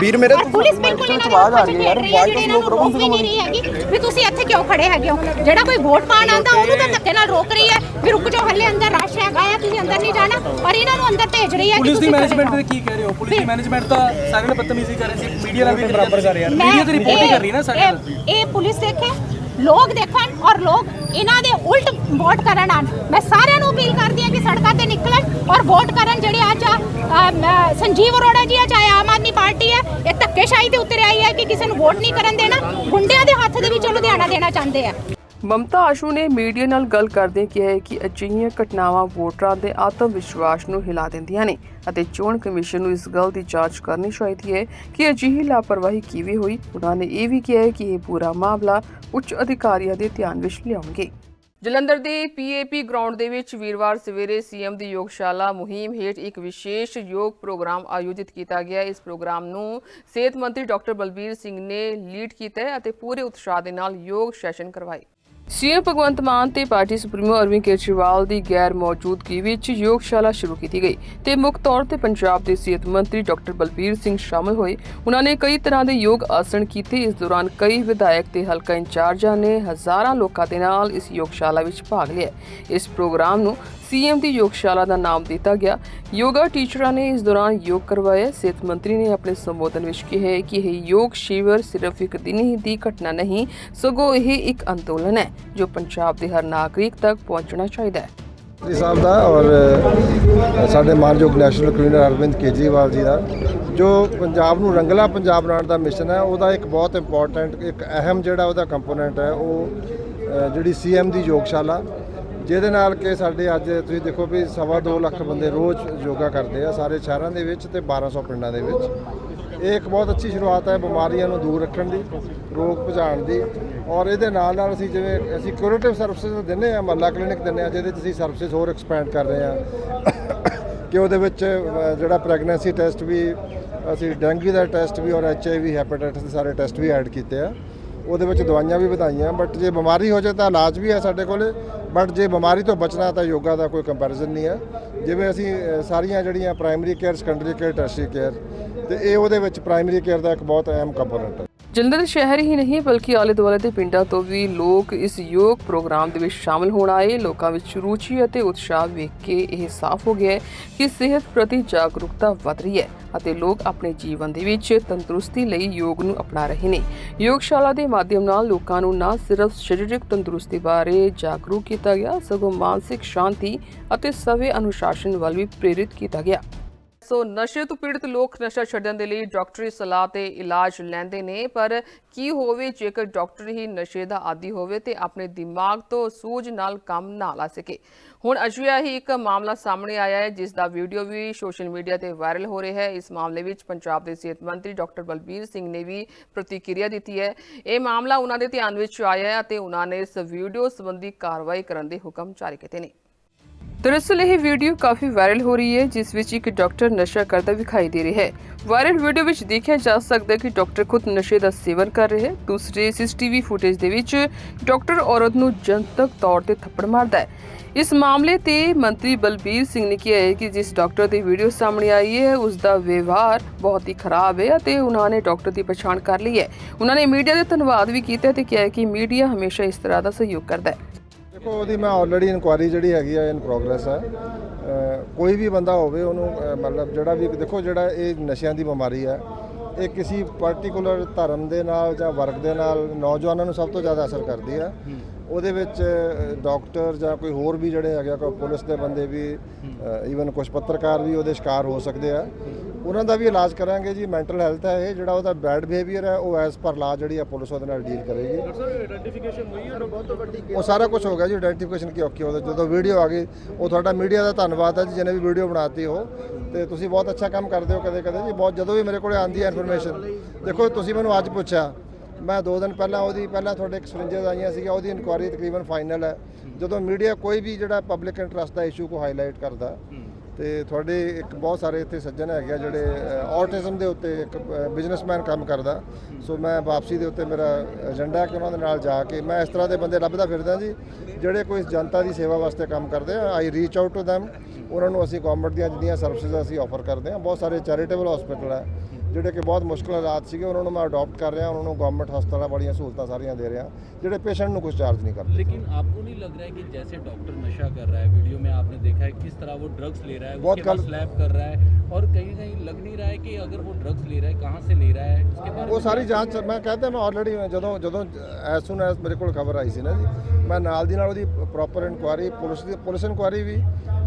ਵੀਰ ਮੇਰੇ ਔਰ ਪੁਲਿਸ ਬਿਲਕੁਲ ਇਹਨਾਂ ਨੂੰ ਆਵਾਜ਼ ਆ ਰਹੀ ਹੈ। ਯਾਰ ਵਾਈਟ ਇਹਨਾਂ ਨੂੰ ਰੋਕ ਨਹੀਂ ਹੈਗੀ। ਵੀ ਤੁਸੀਂ ਇੱਥੇ ਕਿਉਂ ਖੜੇ ਹੈਗੇ ਹੋ? ਜਿਹੜਾ ਕੋਈ ਵੋਟ ਪਾਣ ਆਂਦਾ ਉਹਨੂੰ ਤਾਂ ਧੱਕੇ ਨਾਲ ਰੋਕ ਰਹੀ ਹੈ। ਵੀ ਰੁਕ ਜਾਓ ਹੱਲੇ ਅੰਦਰ ਰਸ਼ ਹੈਗਾ ਆ ਤੁਸੀਂ ਅੰਦਰ ਨਹੀਂ ਜਾਣਾ। ਔਰ ਇਹਨਾਂ ਨੂੰ ਅੰਦਰ ਭੇਜ ਰਹੀ ਹੈ ਪੁਲਿਸ ਦੀ ਤੁਸੀਂ ਮੈਨੇਜਮੈਂਟ ਤੇ ਕੀ ਕਹਿ ਰਹੇ ਹੋ? ਪੁਲਿਸ ਦੀ ਮੈਨੇਜਮੈਂਟ ਤਾਂ ਸਾਰਿਆਂ ਨੇ ਬਦਤਮੀਜ਼ੀ ਕਰ ਰਹੀ ਸੀ। ਮੀਡੀਆ ਨਾਲ ਵੀ ਬਰਾਬਰ ਕਰ ਰਿਹਾ ਮੈਂ- ਮੀਡੀਆ ਤੇ ਰਿਪੋਰਟ ਹੀ ਕਰ ਰਹੀ ਹੈ ਨਾ ਸਾਰਿਆਂ ਇਹ- ਨਾਲ। ਇਹ ਪੁਲਿਸ ਦੇਖੇ ਲੋਕ ਦੇਖਣ ਔਰ ਲੋਕ ਇਹਨਾਂ ਦੇ ਉਲਟ ਵੋਟ ਕਰਨ ਆਣ ਮੈਂ ਸਾਰਿਆਂ ਨੂੰ ਅਪੀਲ ਕਰਦੀ ਹਾਂ ਕਿ ਸੜਕਾਂ ਤੇ ਨਿਕਲਣ ਔਰ ਵੋਟ ਕਰਨ ਜਿਹੜੇ ਮ, ਸੰਜੀਵ ਅਰੋੜਾ ਜੀ ਆ ਆਮ ਆਦਮੀ ਪਾਰਟੀ ਹੈ, ਇਹ ਧੱਕੇਸ਼ਾਹੀ ਤੇ ਉਤਰ ਆਈ ਹੈ ਕਿ ਕਿਸੇ ਨੂੰ ਵੋਟ ਨਹੀਂ ਕਰਨ ਦੇਣਾ। ਗੁੰਡਿਆਂ ਦੇ ਹੱਥ ਦੇ ਵਿੱਚ ਲੁਧਿਆਣਾ ਦੇਣਾ ਚਾਹੁੰਦੇ ਆ। ਮਮਤਾ ਆਸ਼ੂ ਨੇ ਮੀਡੀਆ ਨਾਲ ਗੱਲ ਕਰਦੇ ਕਿਹਾ ਹੈ ਕਿ ਅਜਿਹੀਆਂ ਘਟਨਾਵਾਂ ਵੋਟਰਾਂ ਦੇ ਆਤਮ ਵਿਸ਼ਵਾਸ ਨੂੰ ਹਿਲਾ ਦਿੰਦੀਆਂ ਨੇ ਅਤੇ ਚੋਣ ਕਮਿਸ਼ਨ ਨੂੰ ਇਸ ਗੱਲ ਦੀ ਜਾਂਚ ਕਰਨੀ ਚਾਹੀਦੀ ਹੈ ਕਿ ਅਜਿਹੀ ਲਾਪਰਵਾਹੀ ਕਿਵੇਂ ਹੋਈ। ਉਹਨਾਂ ਨੇ ਇਹ ਵੀ ਕਿਹਾ ਹੈ ਕਿ ਇਹ ਪੂਰਾ ਮਾਮਲਾ ਉੱਚ ਅਧਿਕਾਰੀਆਂ ਦੇ ਧਿਆਨ ਵਿੱਚ ਲਿਆਉਣਗੇ। ਜਲੰਧਰ ਦੇ ਪੀਏਪੀ ਗਰਾਊਂਡ ਦੇ ਵਿੱਚ ਵੀਰਵਾਰ ਸਵੇਰੇ ਸੀਐਮ ਦੀ ਯੋਗਸ਼ਾਲਾ ਮੁਹਿੰਮ ਹੇਠ ਇੱਕ ਵਿਸ਼ੇਸ਼ ਯੋਗ ਪ੍ਰੋਗਰਾਮ ਆਯੋਜਿਤ ਕੀਤਾ ਗਿਆ। ਇਸ ਪ੍ਰੋਗਰਾਮ ਨੂੰ ਸਿਹਤ ਮੰਤਰੀ ਡਾਕਟਰ ਬਲਬੀਰ ਸਿੰਘ ਨੇ ਲੀਡ ਕੀਤਾ ਅਤੇ ਪੂਰੇ ਉਤਸ਼ਾਹ ਦੇ ਨਾਲ ਯੋਗ ਸੈਸ਼ਨ ਕਰਵਾਏ। ਸੀਐਮ ਭਗਵੰਤ ਮਾਨ ਤੇ ਪਾਰਟੀ ਸੁਪਰੀਮੋ ਅਰਵਿੰਦ ਕੇਜਰੀਵਾਲ ਦੀ ਗੈਰ ਮੌਜੂਦਗੀ ਵਿੱਚ ਯੋਗਸ਼ਾਲਾ ਸ਼ੁਰੂ ਕੀਤੀ ਗਈ ਤੇ ਮੁੱਖ ਤੌਰ ਤੇ ਪੰਜਾਬ ਦੇ ਸਿਹਤ ਮੰਤਰੀ ਡਾਕਟਰ ਬਲਬੀਰ ਸਿੰਘ ਸ਼ਾਮਲ ਹੋਏ। ਉਹਨਾਂ ਨੇ ਕਈ ਤਰ੍ਹਾਂ ਦੇ ਯੋਗ ਆਸਣ ਕੀਤੇ। ਇਸ ਦੌਰਾਨ ਕਈ ਵਿਧਾਇਕ ਤੇ ਹਲਕਾ ਇੰਚਾਰਜਾਂ ਨੇ ਹਜ਼ਾਰਾਂ ਲੋਕਾਂ ਦੇ ਨਾਲ ਇਸ ਯੋਗਸ਼ਾਲਾ ਵਿੱਚ ਭਾਗ ਲਿਆ। ਇਸ ਪ੍ਰੋਗਰਾਮ ਨੂੰ ਸੀਐਮ ਦੀ ਯੋਗਸ਼ਾਲਾ ਦਾ ਨਾਮ ਦਿੱਤਾ ਗਿਆ। ਯੋਗਾ ਟੀਚਰਾਂ ਨੇ ਇਸ ਦੌਰਾਨ ਯੋਗ ਕਰਵਾਇਆ। ਸਿਹਤ ਮੰਤਰੀ ਨੇ ਆਪਣੇ ਸੰਬੋਧਨ ਵਿੱਚ ਕਿਹਾ ਕਿ ਇਹ ਯੋਗ ਸ਼ਿਵਰ ਸਿਰਫ ਇੱਕ ਦਿਨ ਹੀ ਦੀ ਘਟਨਾ ਨਹੀਂ ਸਗੋਂ ਇਹ ਇੱਕ ਅੰਦੋਲਨ ਹੈ ਜੋ ਪੰਜਾਬ ਦੇ ਹਰ ਨਾਗਰਿਕ ਤੱਕ ਪਹੁੰਚਣਾ ਚਾਹੀਦਾ ਹੈ। ਜੀ ਸਾਹਿਬ ਦਾ ਔਰ ਸਾਡੇ ਮਾਨਯੋਗ ਨੈਸ਼ਨਲ ਕਲੀਨਰ ਅਰਵਿੰਦ ਕੇਜਰੀਵਾਲ ਜੀ ਦਾ ਜੋ ਪੰਜਾਬ ਨੂੰ ਰੰਗਲਾ ਪੰਜਾਬ ਬਣਾਉਣ ਦਾ ਮਿਸ਼ਨ ਹੈ ਉਹਦਾ ਇੱਕ ਬਹੁਤ ਇੰਪੋਰਟੈਂਟ ਇੱਕ ਅਹਿਮ ਜਿਹੜਾ ਉਹਦਾ ਕੰਪੋਨੈਂਟ ਹੈ ਉਹ ਅ, ਜਿਹੜੀ ਸੀਐਮ ਦੀ ਯੋਗਸ਼ਾਲਾ ਜਿਹਦੇ ਨਾਲ ਕਿ ਸਾਡੇ ਅੱਜ ਤੁਸੀਂ ਦੇਖੋ ਵੀ ਸਵਾ ਦੋ ਲੱਖ ਬੰਦੇ ਰੋਜ਼ ਯੋਗਾ ਕਰਦੇ ਆ, ਸਾਰੇ ਸ਼ਹਿਰਾਂ ਦੇ ਵਿੱਚ ਤੇ 1200 ਪਿੰਡਾਂ ਦੇ ਵਿੱਚ। ਇਹ ਇੱਕ ਬਹੁਤ ਅੱਛੀ ਸ਼ੁਰੂਆਤ ਹੈ ਬਿਮਾਰੀਆਂ ਨੂੰ ਦੂਰ ਰੱਖਣ ਦੀ, ਰੋਗ ਭਜਾਉਣ ਦੀ ਔਰ ਇਹਦੇ ਨਾਲ ਨਾਲ ਅਸੀਂ ਜਿਵੇਂ ਅਸੀਂ ਕਿਊਰੇਟਿਵ ਸਰਵਿਸਿਜ਼ ਦਿੰਦੇ ਆ ਮਹੱਲਾ ਕਲੀਨਿਕ ਦਿੰਦੇ ਆ ਜਿਹਦੇ 'ਚ ਅਸੀਂ ਸਰਵਿਸਿਜ਼ ਹੋਰ ਐਕਸਪੈਂਡ ਕਰ ਰਹੇ ਆ ਕਿ ਉਹਦੇ ਵਿੱਚ ਜਿਹੜਾ ਪ੍ਰੈਗਨੈਂਸੀ ਟੈਸਟ ਵੀ, ਅਸੀਂ ਡੈਂਗੂ ਦਾ ਟੈਸਟ ਵੀ ਔਰ ਐਚਆਈਵੀ ਹੈਪੇਟਾਈਟਸ ਦੇ ਸਾਰੇ ਟੈਸਟ ਵੀ ਐਡ ਕੀਤੇ ਆ। ਉਹਦੇ ਵਿੱਚ ਦਵਾਈਆਂ ਵੀ ਵਧਾਈਆਂ ਬਟ ਜੇ ਬਿਮਾਰੀ ਹੋ ਜਾਏ ਤਾਂ ਇਲਾਜ ਵੀ ਹੈ ਸਾਡੇ ਕੋਲੇ ਬਟ ਜੇ ਬਿਮਾਰੀ ਤੋਂ ਬਚਣਾ ਤਾਂ ਯੋਗਾ ਦਾ ਕੋਈ ਕੰਪੈਰੀਜ਼ਨ ਨਹੀਂ ਹੈ। ਜਿਵੇਂ ਅਸੀਂ ਸਾਰੀਆਂ ਜਿਹੜੀਆਂ primary care secondary care tertiary care ਤੇ ਇਹ ਉਹਦੇ ਵਿੱਚ ਪ੍ਰਾਇਮਰੀ ਕੇਅਰ ਦਾ ਇੱਕ ਬਹੁਤ ਅਹਿਮ ਕੰਪੋਨੈਂਟ ਹੈ। ਜਲੰਧਰ ਸ਼ਹਿਰ ਹੀ ਨਹੀਂ, ਬਲਕਿ ਆਲੇ ਦੁਆਲੇ ਦੇ ਪਿੰਡਾਂ ਤੋਂ ਵੀ ਲੋਕ ਇਸ ਯੋਗ ਪ੍ਰੋਗਰਾਮ ਦੇ ਵਿੱਚ ਸ਼ਾਮਲ ਹੋਣ ਆਏ। ਲੋਕਾਂ ਵਿੱਚ ਰੁਚੀ ਅਤੇ ਉਤਸ਼ਾਹ ਵੇਖ ਕੇ ਇਹ ਸਾਫ਼ ਹੋ ਗਿਆ ਹੈ ਕਿ ਸਿਹਤ ਪ੍ਰਤੀ ਜਾਗਰੂਕਤਾ ਵਧ ਰਹੀ ਹੈ ਅਤੇ ਲੋਕ ਆਪਣੇ ਜੀਵਨ ਦੇ ਵਿੱਚ ਤੰਦਰੁਸਤੀ ਲਈ ਯੋਗ ਨੂੰ ਅਪਣਾ ਰਹੇ ਨੇ। ਯੋਗਸ਼ਾਲਾ ਦੇ ਮਾਧਿਅਮ ਨਾਲ ਲੋਕਾਂ ਨੂੰ ਨਾ ਸਿਰਫ ਸਰੀਰਕ ਤੰਦਰੁਸਤੀ ਬਾਰੇ ਜਾਗਰੂਕ ਕੀਤਾ ਗਿਆ, ਸਗੋਂ ਮਾਨਸਿਕ ਸ਼ਾਂਤੀ ਅਤੇ ਸਵੇ ਅਨੁਸ਼ਾਸਨ ਵੱਲ ਵੀ ਪ੍ਰੇਰਿਤ ਕੀਤਾ ਗਿਆ। ਸੋ ਨਸ਼ੇ ਤੋਂ ਪੀੜਤ ਲੋਕ ਨਸ਼ਾ ਛੱਡਣ ਦੇ ਲਈ ਡਾਕਟਰੀ ਸਲਾਹ ਤੇ ਇਲਾਜ ਲੈਂਦੇ ਨੇ, ਪਰ ਕੀ ਹੋਵੇ ਜੇਕਰ ਡਾਕਟਰ ਹੀ ਨਸ਼ੇ ਦਾ ਆਦੀ ਹੋਵੇ ਤੇ ਆਪਣੇ ਦਿਮਾਗ ਤੋਂ ਸੂਝ ਨਾਲ ਕੰਮ ਨਾ ਲਾ ਸਕੇ? ਹੁਣ ਅਜਿਹਾ ਹੀ ਇੱਕ ਮਾਮਲਾ ਸਾਹਮਣੇ ਆਇਆ ਹੈ, ਜਿਸ ਦਾ ਵੀਡੀਓ ਵੀ ਸੋਸ਼ਲ ਮੀਡੀਆ ਤੇ ਵਾਇਰਲ ਹੋ ਰਿਹਾ ਹੈ। ਇਸ ਮਾਮਲੇ ਵਿੱਚ ਪੰਜਾਬ ਦੇ ਸਿਹਤ ਮੰਤਰੀ ਡਾਕਟਰ ਬਲਬੀਰ ਸਿੰਘ ਨੇ ਵੀ ਪ੍ਰਤੀਕਿਰਿਆ ਦਿੱਤੀ ਹੈ। ਇਹ ਮਾਮਲਾ ਉਹਨਾਂ ਦੇ ਧਿਆਨ ਵਿੱਚ ਆਇਆ ਹੈ ਅਤੇ ਉਹਨਾਂ ਨੇ ਇਸ ਵੀਡੀਓ ਸੰਬੰਧੀ ਕਾਰਵਾਈ ਕਰਨ ਦੇ ਹੁਕਮ ਜਾਰੀ ਕੀਤੇ ਨੇ। ਦਰਅਸਲ ਇਹ ਵੀਡੀਓ ਕਾਫੀ ਵਾਇਰਲ ਹੋ ਰਹੀ ਹੈ, ਜਿਸ ਵਿੱਚ ਇੱਕ ਡਾਕਟਰ ਨਸ਼ਾ ਕਰਦਾ ਵਿਖਾਈ ਦੇ ਰਿਹਾ ਹੈ। ਵਾਇਰਲ ਵੀਡੀਓ ਵਿੱਚ ਦੇਖਿਆ ਜਾ ਸਕਦਾ ਹੈ ਕਿ ਡਾਕਟਰ ਖੁਦ ਨਸ਼ੇ ਦਾ ਸੇਵਨ ਕਰ ਰਿਹਾ ਹੈ। ਦੂਸਰੇ ਸੀਸੀਟੀਵੀ ਫੁਟੇਜ ਦੇ ਵਿੱਚ ਡਾਕਟਰ ਔਰਤ ਨੂੰ ਜਨਤਕ ਤੌਰ ਤੇ ਥੱਪੜ ਮਾਰਦਾ ਹੈ। ਇਸ ਮਾਮਲੇ ਤੇ ਮੰਤਰੀ ਬਲਬੀਰ ਸਿੰਘ ਨੇ ਕਿਹਾ ਹੈ ਕਿ ਜਿਸ ਡਾਕਟਰ ਦੀ ਵੀਡੀਓ ਸਾਹਮਣੇ ਆਈ ਹੈ, ਉਸ ਦਾ ਵਿਵਹਾਰ ਬਹੁਤ ਹੀ ਖਰਾਬ ਹੈ ਅਤੇ ਉਹਨਾਂ ਨੇ ਡਾਕਟਰ ਦੀ ਪਛਾਣ ਕਰ ਲਈ ਹੈ। ਉਹਨਾਂ ਨੇ ਮੀਡੀਆ ਦਾ ਧੰਨਵਾਦ ਵੀ ਕੀਤਾ ਤੇ ਕਿਹਾ ਕਿ ਮੀਡੀਆ ਹਮੇਸ਼ਾ ਇਸ ਤਰ੍ਹਾਂ ਦਾ ਸਹਿਯੋਗ ਕਰਦਾ ਹੈ। ਦੇਖੋ ਉਹਦੀ ਮੈਂ ਆਲਰੇਡੀ ਇਨਕੁਆਇਰੀ ਜਿਹੜੀ ਹੈਗੀ ਆ ਇਨ ਪ੍ਰੋਗਰੈਸ ਹੈ ਅ, ਕੋਈ ਵੀ ਬੰਦਾ ਹੋਵੇ ਉਹਨੂੰ ਮਤਲਬ ਜਿਹੜਾ ਵੀ ਦੇਖੋ ਜਿਹੜਾ ਇਹ ਨਸ਼ਿਆਂ ਦੀ ਬਿਮਾਰੀ ਹੈ ਇਹ ਕਿਸੇ ਪਾਰਟਿਕੂਲਰ ਧਰਮ ਦੇ ਨਾਲ ਜਾਂ ਵਰਗ ਦੇ ਨਾਲ ਨੌਜਵਾਨਾਂ ਨੂੰ ਸਭ ਤੋਂ ਜ਼ਿਆਦਾ ਅਸਰ ਕਰਦੀ ਹੈ। ਉਹਦੇ ਵਿੱਚ ਡਾਕਟਰ ਜਾਂ ਕੋਈ ਹੋਰ ਵੀ ਜਿਹੜੇ ਹੈਗੇ ਆ, ਕੋਈ ਪੁਲਿਸ ਦੇ ਬੰਦੇ ਵੀ ਈਵਨ ਕੁਝ ਪੱਤਰਕਾਰ ਵੀ ਉਹਦੇ ਸ਼ਿਕਾਰ ਹੋ ਸਕਦੇ ਆ। ਉਹਨਾਂ ਦਾ ਵੀ ਇਲਾਜ ਕਰਾਂਗੇ ਜੀ ਮੈਂਟਲ ਹੈਲਥ ਹੈ ਇਹ ਜਿਹੜਾ ਉਹਦਾ ਬੈਡ ਬਿਹੇਵੀਅਰ ਹੈ ਉਹ ਐਸ ਪਰ ਲਾ ਜਿਹੜੀ ਆ ਪੁਲਿਸ ਉਹਦੇ ਨਾਲ ਡੀਲ ਕਰੇਗੀ। ਉਹ ਸਾਰਾ ਕੁਝ ਹੋ ਗਿਆ ਜੀ ਆਇਡੈਂਟੀਫਿਕੇਸ਼ਨ ਕੀ ਔਖੀ ਉਹਦਾ ਜਦੋਂ ਵੀਡੀਓ ਆ ਗਈ ਉਹ ਤੁਹਾਡਾ ਮੀਡੀਆ ਦਾ ਧੰਨਵਾਦ ਹੈ ਜੀ ਜਿਹਨੇ ਵੀ ਵੀਡੀਓ ਬਣਾਤੀ ਹੋ ਤੇ ਤੁਸੀਂ ਬਹੁਤ ਅੱਛਾ ਕੰਮ ਕਰਦੇ ਹੋ ਕਦੇ ਕਦੇ ਜੀ ਬਹੁਤ ਜਦੋਂ ਵੀ ਮੇਰੇ ਕੋਲੇ ਆਉਂਦੀ ਹੈ ਇਨਫੋਰਮੇਸ਼ਨ ਦੇਖੋ ਤੁਸੀਂ ਮੈਨੂੰ ਅੱਜ ਪੁੱਛਿਆ ਮੈਂ ਦੋ ਦਿਨ ਪਹਿਲਾਂ ਉਹਦੀ ਪਹਿਲਾਂ ਤੁਹਾਡੇ ਇੱਕ ਸਰਿੰਜਰ ਆਈਆਂ ਸੀਗੀਆਂ ਉਹਦੀ ਇਨਕੁਆਇਰੀ ਤਕਰੀਬਨ ਫਾਈਨਲ ਹੈ। ਜਦੋਂ ਮੀਡੀਆ ਕੋਈ ਵੀ ਜਿਹੜਾ ਪਬਲਿਕ ਇੰਟਰਸਟ ਦਾ ਇਸ਼ੂ ਕੋ ਹਾਈਲਾਈਟ ਕਰਦਾ ਤੇ ਤੁਹਾਡੇ ਇੱਕ ਬਹੁਤ ਸਾਰੇ ਇੱਥੇ ਸੱਜਣ ਹੈਗੇ ਆ ਜਿਹੜੇ ਆਟਿਜ਼ਮ ਦੇ ਉੱਤੇ ਇੱਕ ਬਿਜ਼ਨਸਮੈਨ ਕੰਮ ਕਰਦਾ। ਸੋ ਮੈਂ ਵਾਪਸੀ ਦੇ ਉੱਤੇ ਮੇਰਾ ਏਜੰਡਾ ਹੈ ਕਿ ਉਹਨਾਂ ਦੇ ਨਾਲ ਜਾ ਕੇ ਮੈਂ ਇਸ ਤਰ੍ਹਾਂ ਦੇ ਬੰਦੇ ਲੱਭਦਾ ਫਿਰਦਾ ਜੀ, ਜਿਹੜੇ ਕੋਈ ਜਨਤਾ ਦੀ ਸੇਵਾ ਵਾਸਤੇ ਕੰਮ ਕਰਦੇ ਆ। I reach out to them ਉਹਨਾਂ ਨੂੰ ਅਸੀਂ ਗਵਰਨਮੈਂਟ ਦੀਆਂ ਜਿੰਨੀਆਂ ਸਰਵਿਸਿਜ਼ ਅਸੀਂ ਆਫਰ ਕਰਦੇ ਹਾਂ ਬਹੁਤ ਸਾਰੇ ਚੈਰੀਟੇਬਲ ਹਸਪੀਟਲ ਹੈ ਜਿਹੜੇ ਕਿ ਬਹੁਤ ਮੁਸ਼ਕਲ ਹਾਲਾਤ ਸੀਗੇ ਉਹਨਾਂ ਨੂੰ ਮੈਂ ਅਡਾਪਟ ਕਰ ਰਿਹਾ ਉਹਨਾਂ ਨੂੰ ਗਵਰਨਮੈਂਟ ਹਸਪਤਾਲਾਂ ਬੜੀਆਂ ਸਹੂਲਤਾਂ ਸਾਰੀਆਂ ਦੇ ਰਿਹਾ ਜਿਹੜੇ ਪੇਸ਼ੈਂਟ ਨੂੰ ਕੁਝ ਚਾਰਜ ਨਹੀਂ ਕਰਦੇ लेकिन आपको नहीं लग रहा है कि जैसे डॉक्टर नशा कर रहा है वीडियो में आपने देखा है किस तरह वो ड्रग्स ले रहा है बहुत उसके बाद गलत- स्लैब कर रहा है और कहीं कहीं लग नहीं रहा है कि अगर वो ड्रग्स ले रहा है कहाँ से ले रहा है उसके बारे ਉਹ में ਸਾਰੀ ਜਾਂਚ ਮੈਂ ਕਹਿੰਦਾ ਮੈਂ ਆਲਰੇਡੀ ਜਦੋਂ ਜਦੋਂ ਐਸ ਸੂਨ ਐਸ ਮੇਰੇ ਕੋਲ ਖਬਰ ਆਈ ਸੀ ਨਾ ਜੀ ਮੈਂ ਨਾਲ ਦੀ ਨਾਲ ਉਹਦੀ ਪ੍ਰੋਪਰ ਇਨਕੁਆਇਰੀ ਪੁਲਿਸ ਦੀ ਪੁਲਿਸ ਇਨਕੁਆਇਰੀ ਵੀ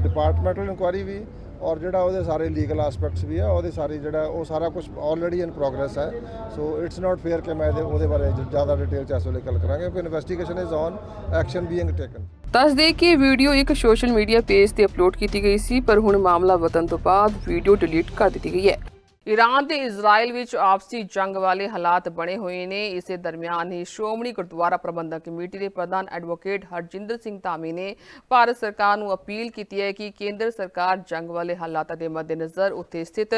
ਡਿਪਾਰਟਮੈਂਟਲ ਇਨਕੁਆਇਰੀ ਵੀ ਔਰ ਜਿਹੜਾ ਉਹਦੇ ਸਾਰੇ ਲੀਗਲ ਐਸਪੈਕਟਸ ਵੀ ਆ, ਉਹਦੇ ਸਾਰੀ ਜਿਹੜਾ, ਉਹ ਸਾਰਾ ਕੁਝ ਆਲਰੇਡੀ ਇਨ ਪ੍ਰੋਗਰੈਸ ਹੈ। ਸੋ ਇਟਸ ਨਾਟ ਫੇਅਰ ਕਿ ਮੈਂ ਉਹਦੇ ਬਾਰੇ ਜ਼ਿਆਦਾ ਡਿਟੇਲ ਚ ਇਸ ਵੇਲੇ ਗੱਲ ਕਰਾਂਗੇ, ਕਿਉਂਕਿ investigation is on action being taken ਦੱਸ ਦੇ ਕਿ ਵੀਡੀਓ ਇੱਕ ਸੋਸ਼ਲ ਮੀਡੀਆ ਪੇਜ ਤੇ ਅਪਲੋਡ ਕੀਤੀ ਗਈ ਸੀ, ਪਰ ਹੁਣ ਮਾਮਲਾ ਵਤਨ ਤੋਂ ਬਾਅਦ ਵੀਡੀਓ ਡਿਲੀਟ ਕਰ ਦਿੱਤੀ ਗਈ ਹੈ। ਈਰਾਨ ਤੇ ਇਜ਼ਰਾਈਲ ਵਿੱਚ ਆਪਸੀ ਜੰਗ ਵਾਲੇ ਹਾਲਾਤ ਬਣੇ ਹੋਏ ਨੇ। ਇਸੇ ਦਰਮਿਆਨ ਹੀ ਸ਼੍ਰੋਮਣੀ ਗੁਰਦੁਆਰਾ ਪ੍ਰਬੰਧਕ ਕਮੇਟੀ ਦੇ ਪ੍ਰਧਾਨ ਐਡਵੋਕੇਟ ਹਰਜਿੰਦਰ ਸਿੰਘ ਧਾਮੀ ਨੇ ਭਾਰਤ ਸਰਕਾਰ ਨੂੰ ਅਪੀਲ ਕੀਤੀ ਹੈ ਕਿ ਕੇਂਦਰ ਸਰਕਾਰ ਜੰਗ ਵਾਲੇ ਹਾਲਾਤਾਂ ਦੇ ਮੱਦੇਨਜ਼ਰ ਉੱਥੇ ਸਥਿਤ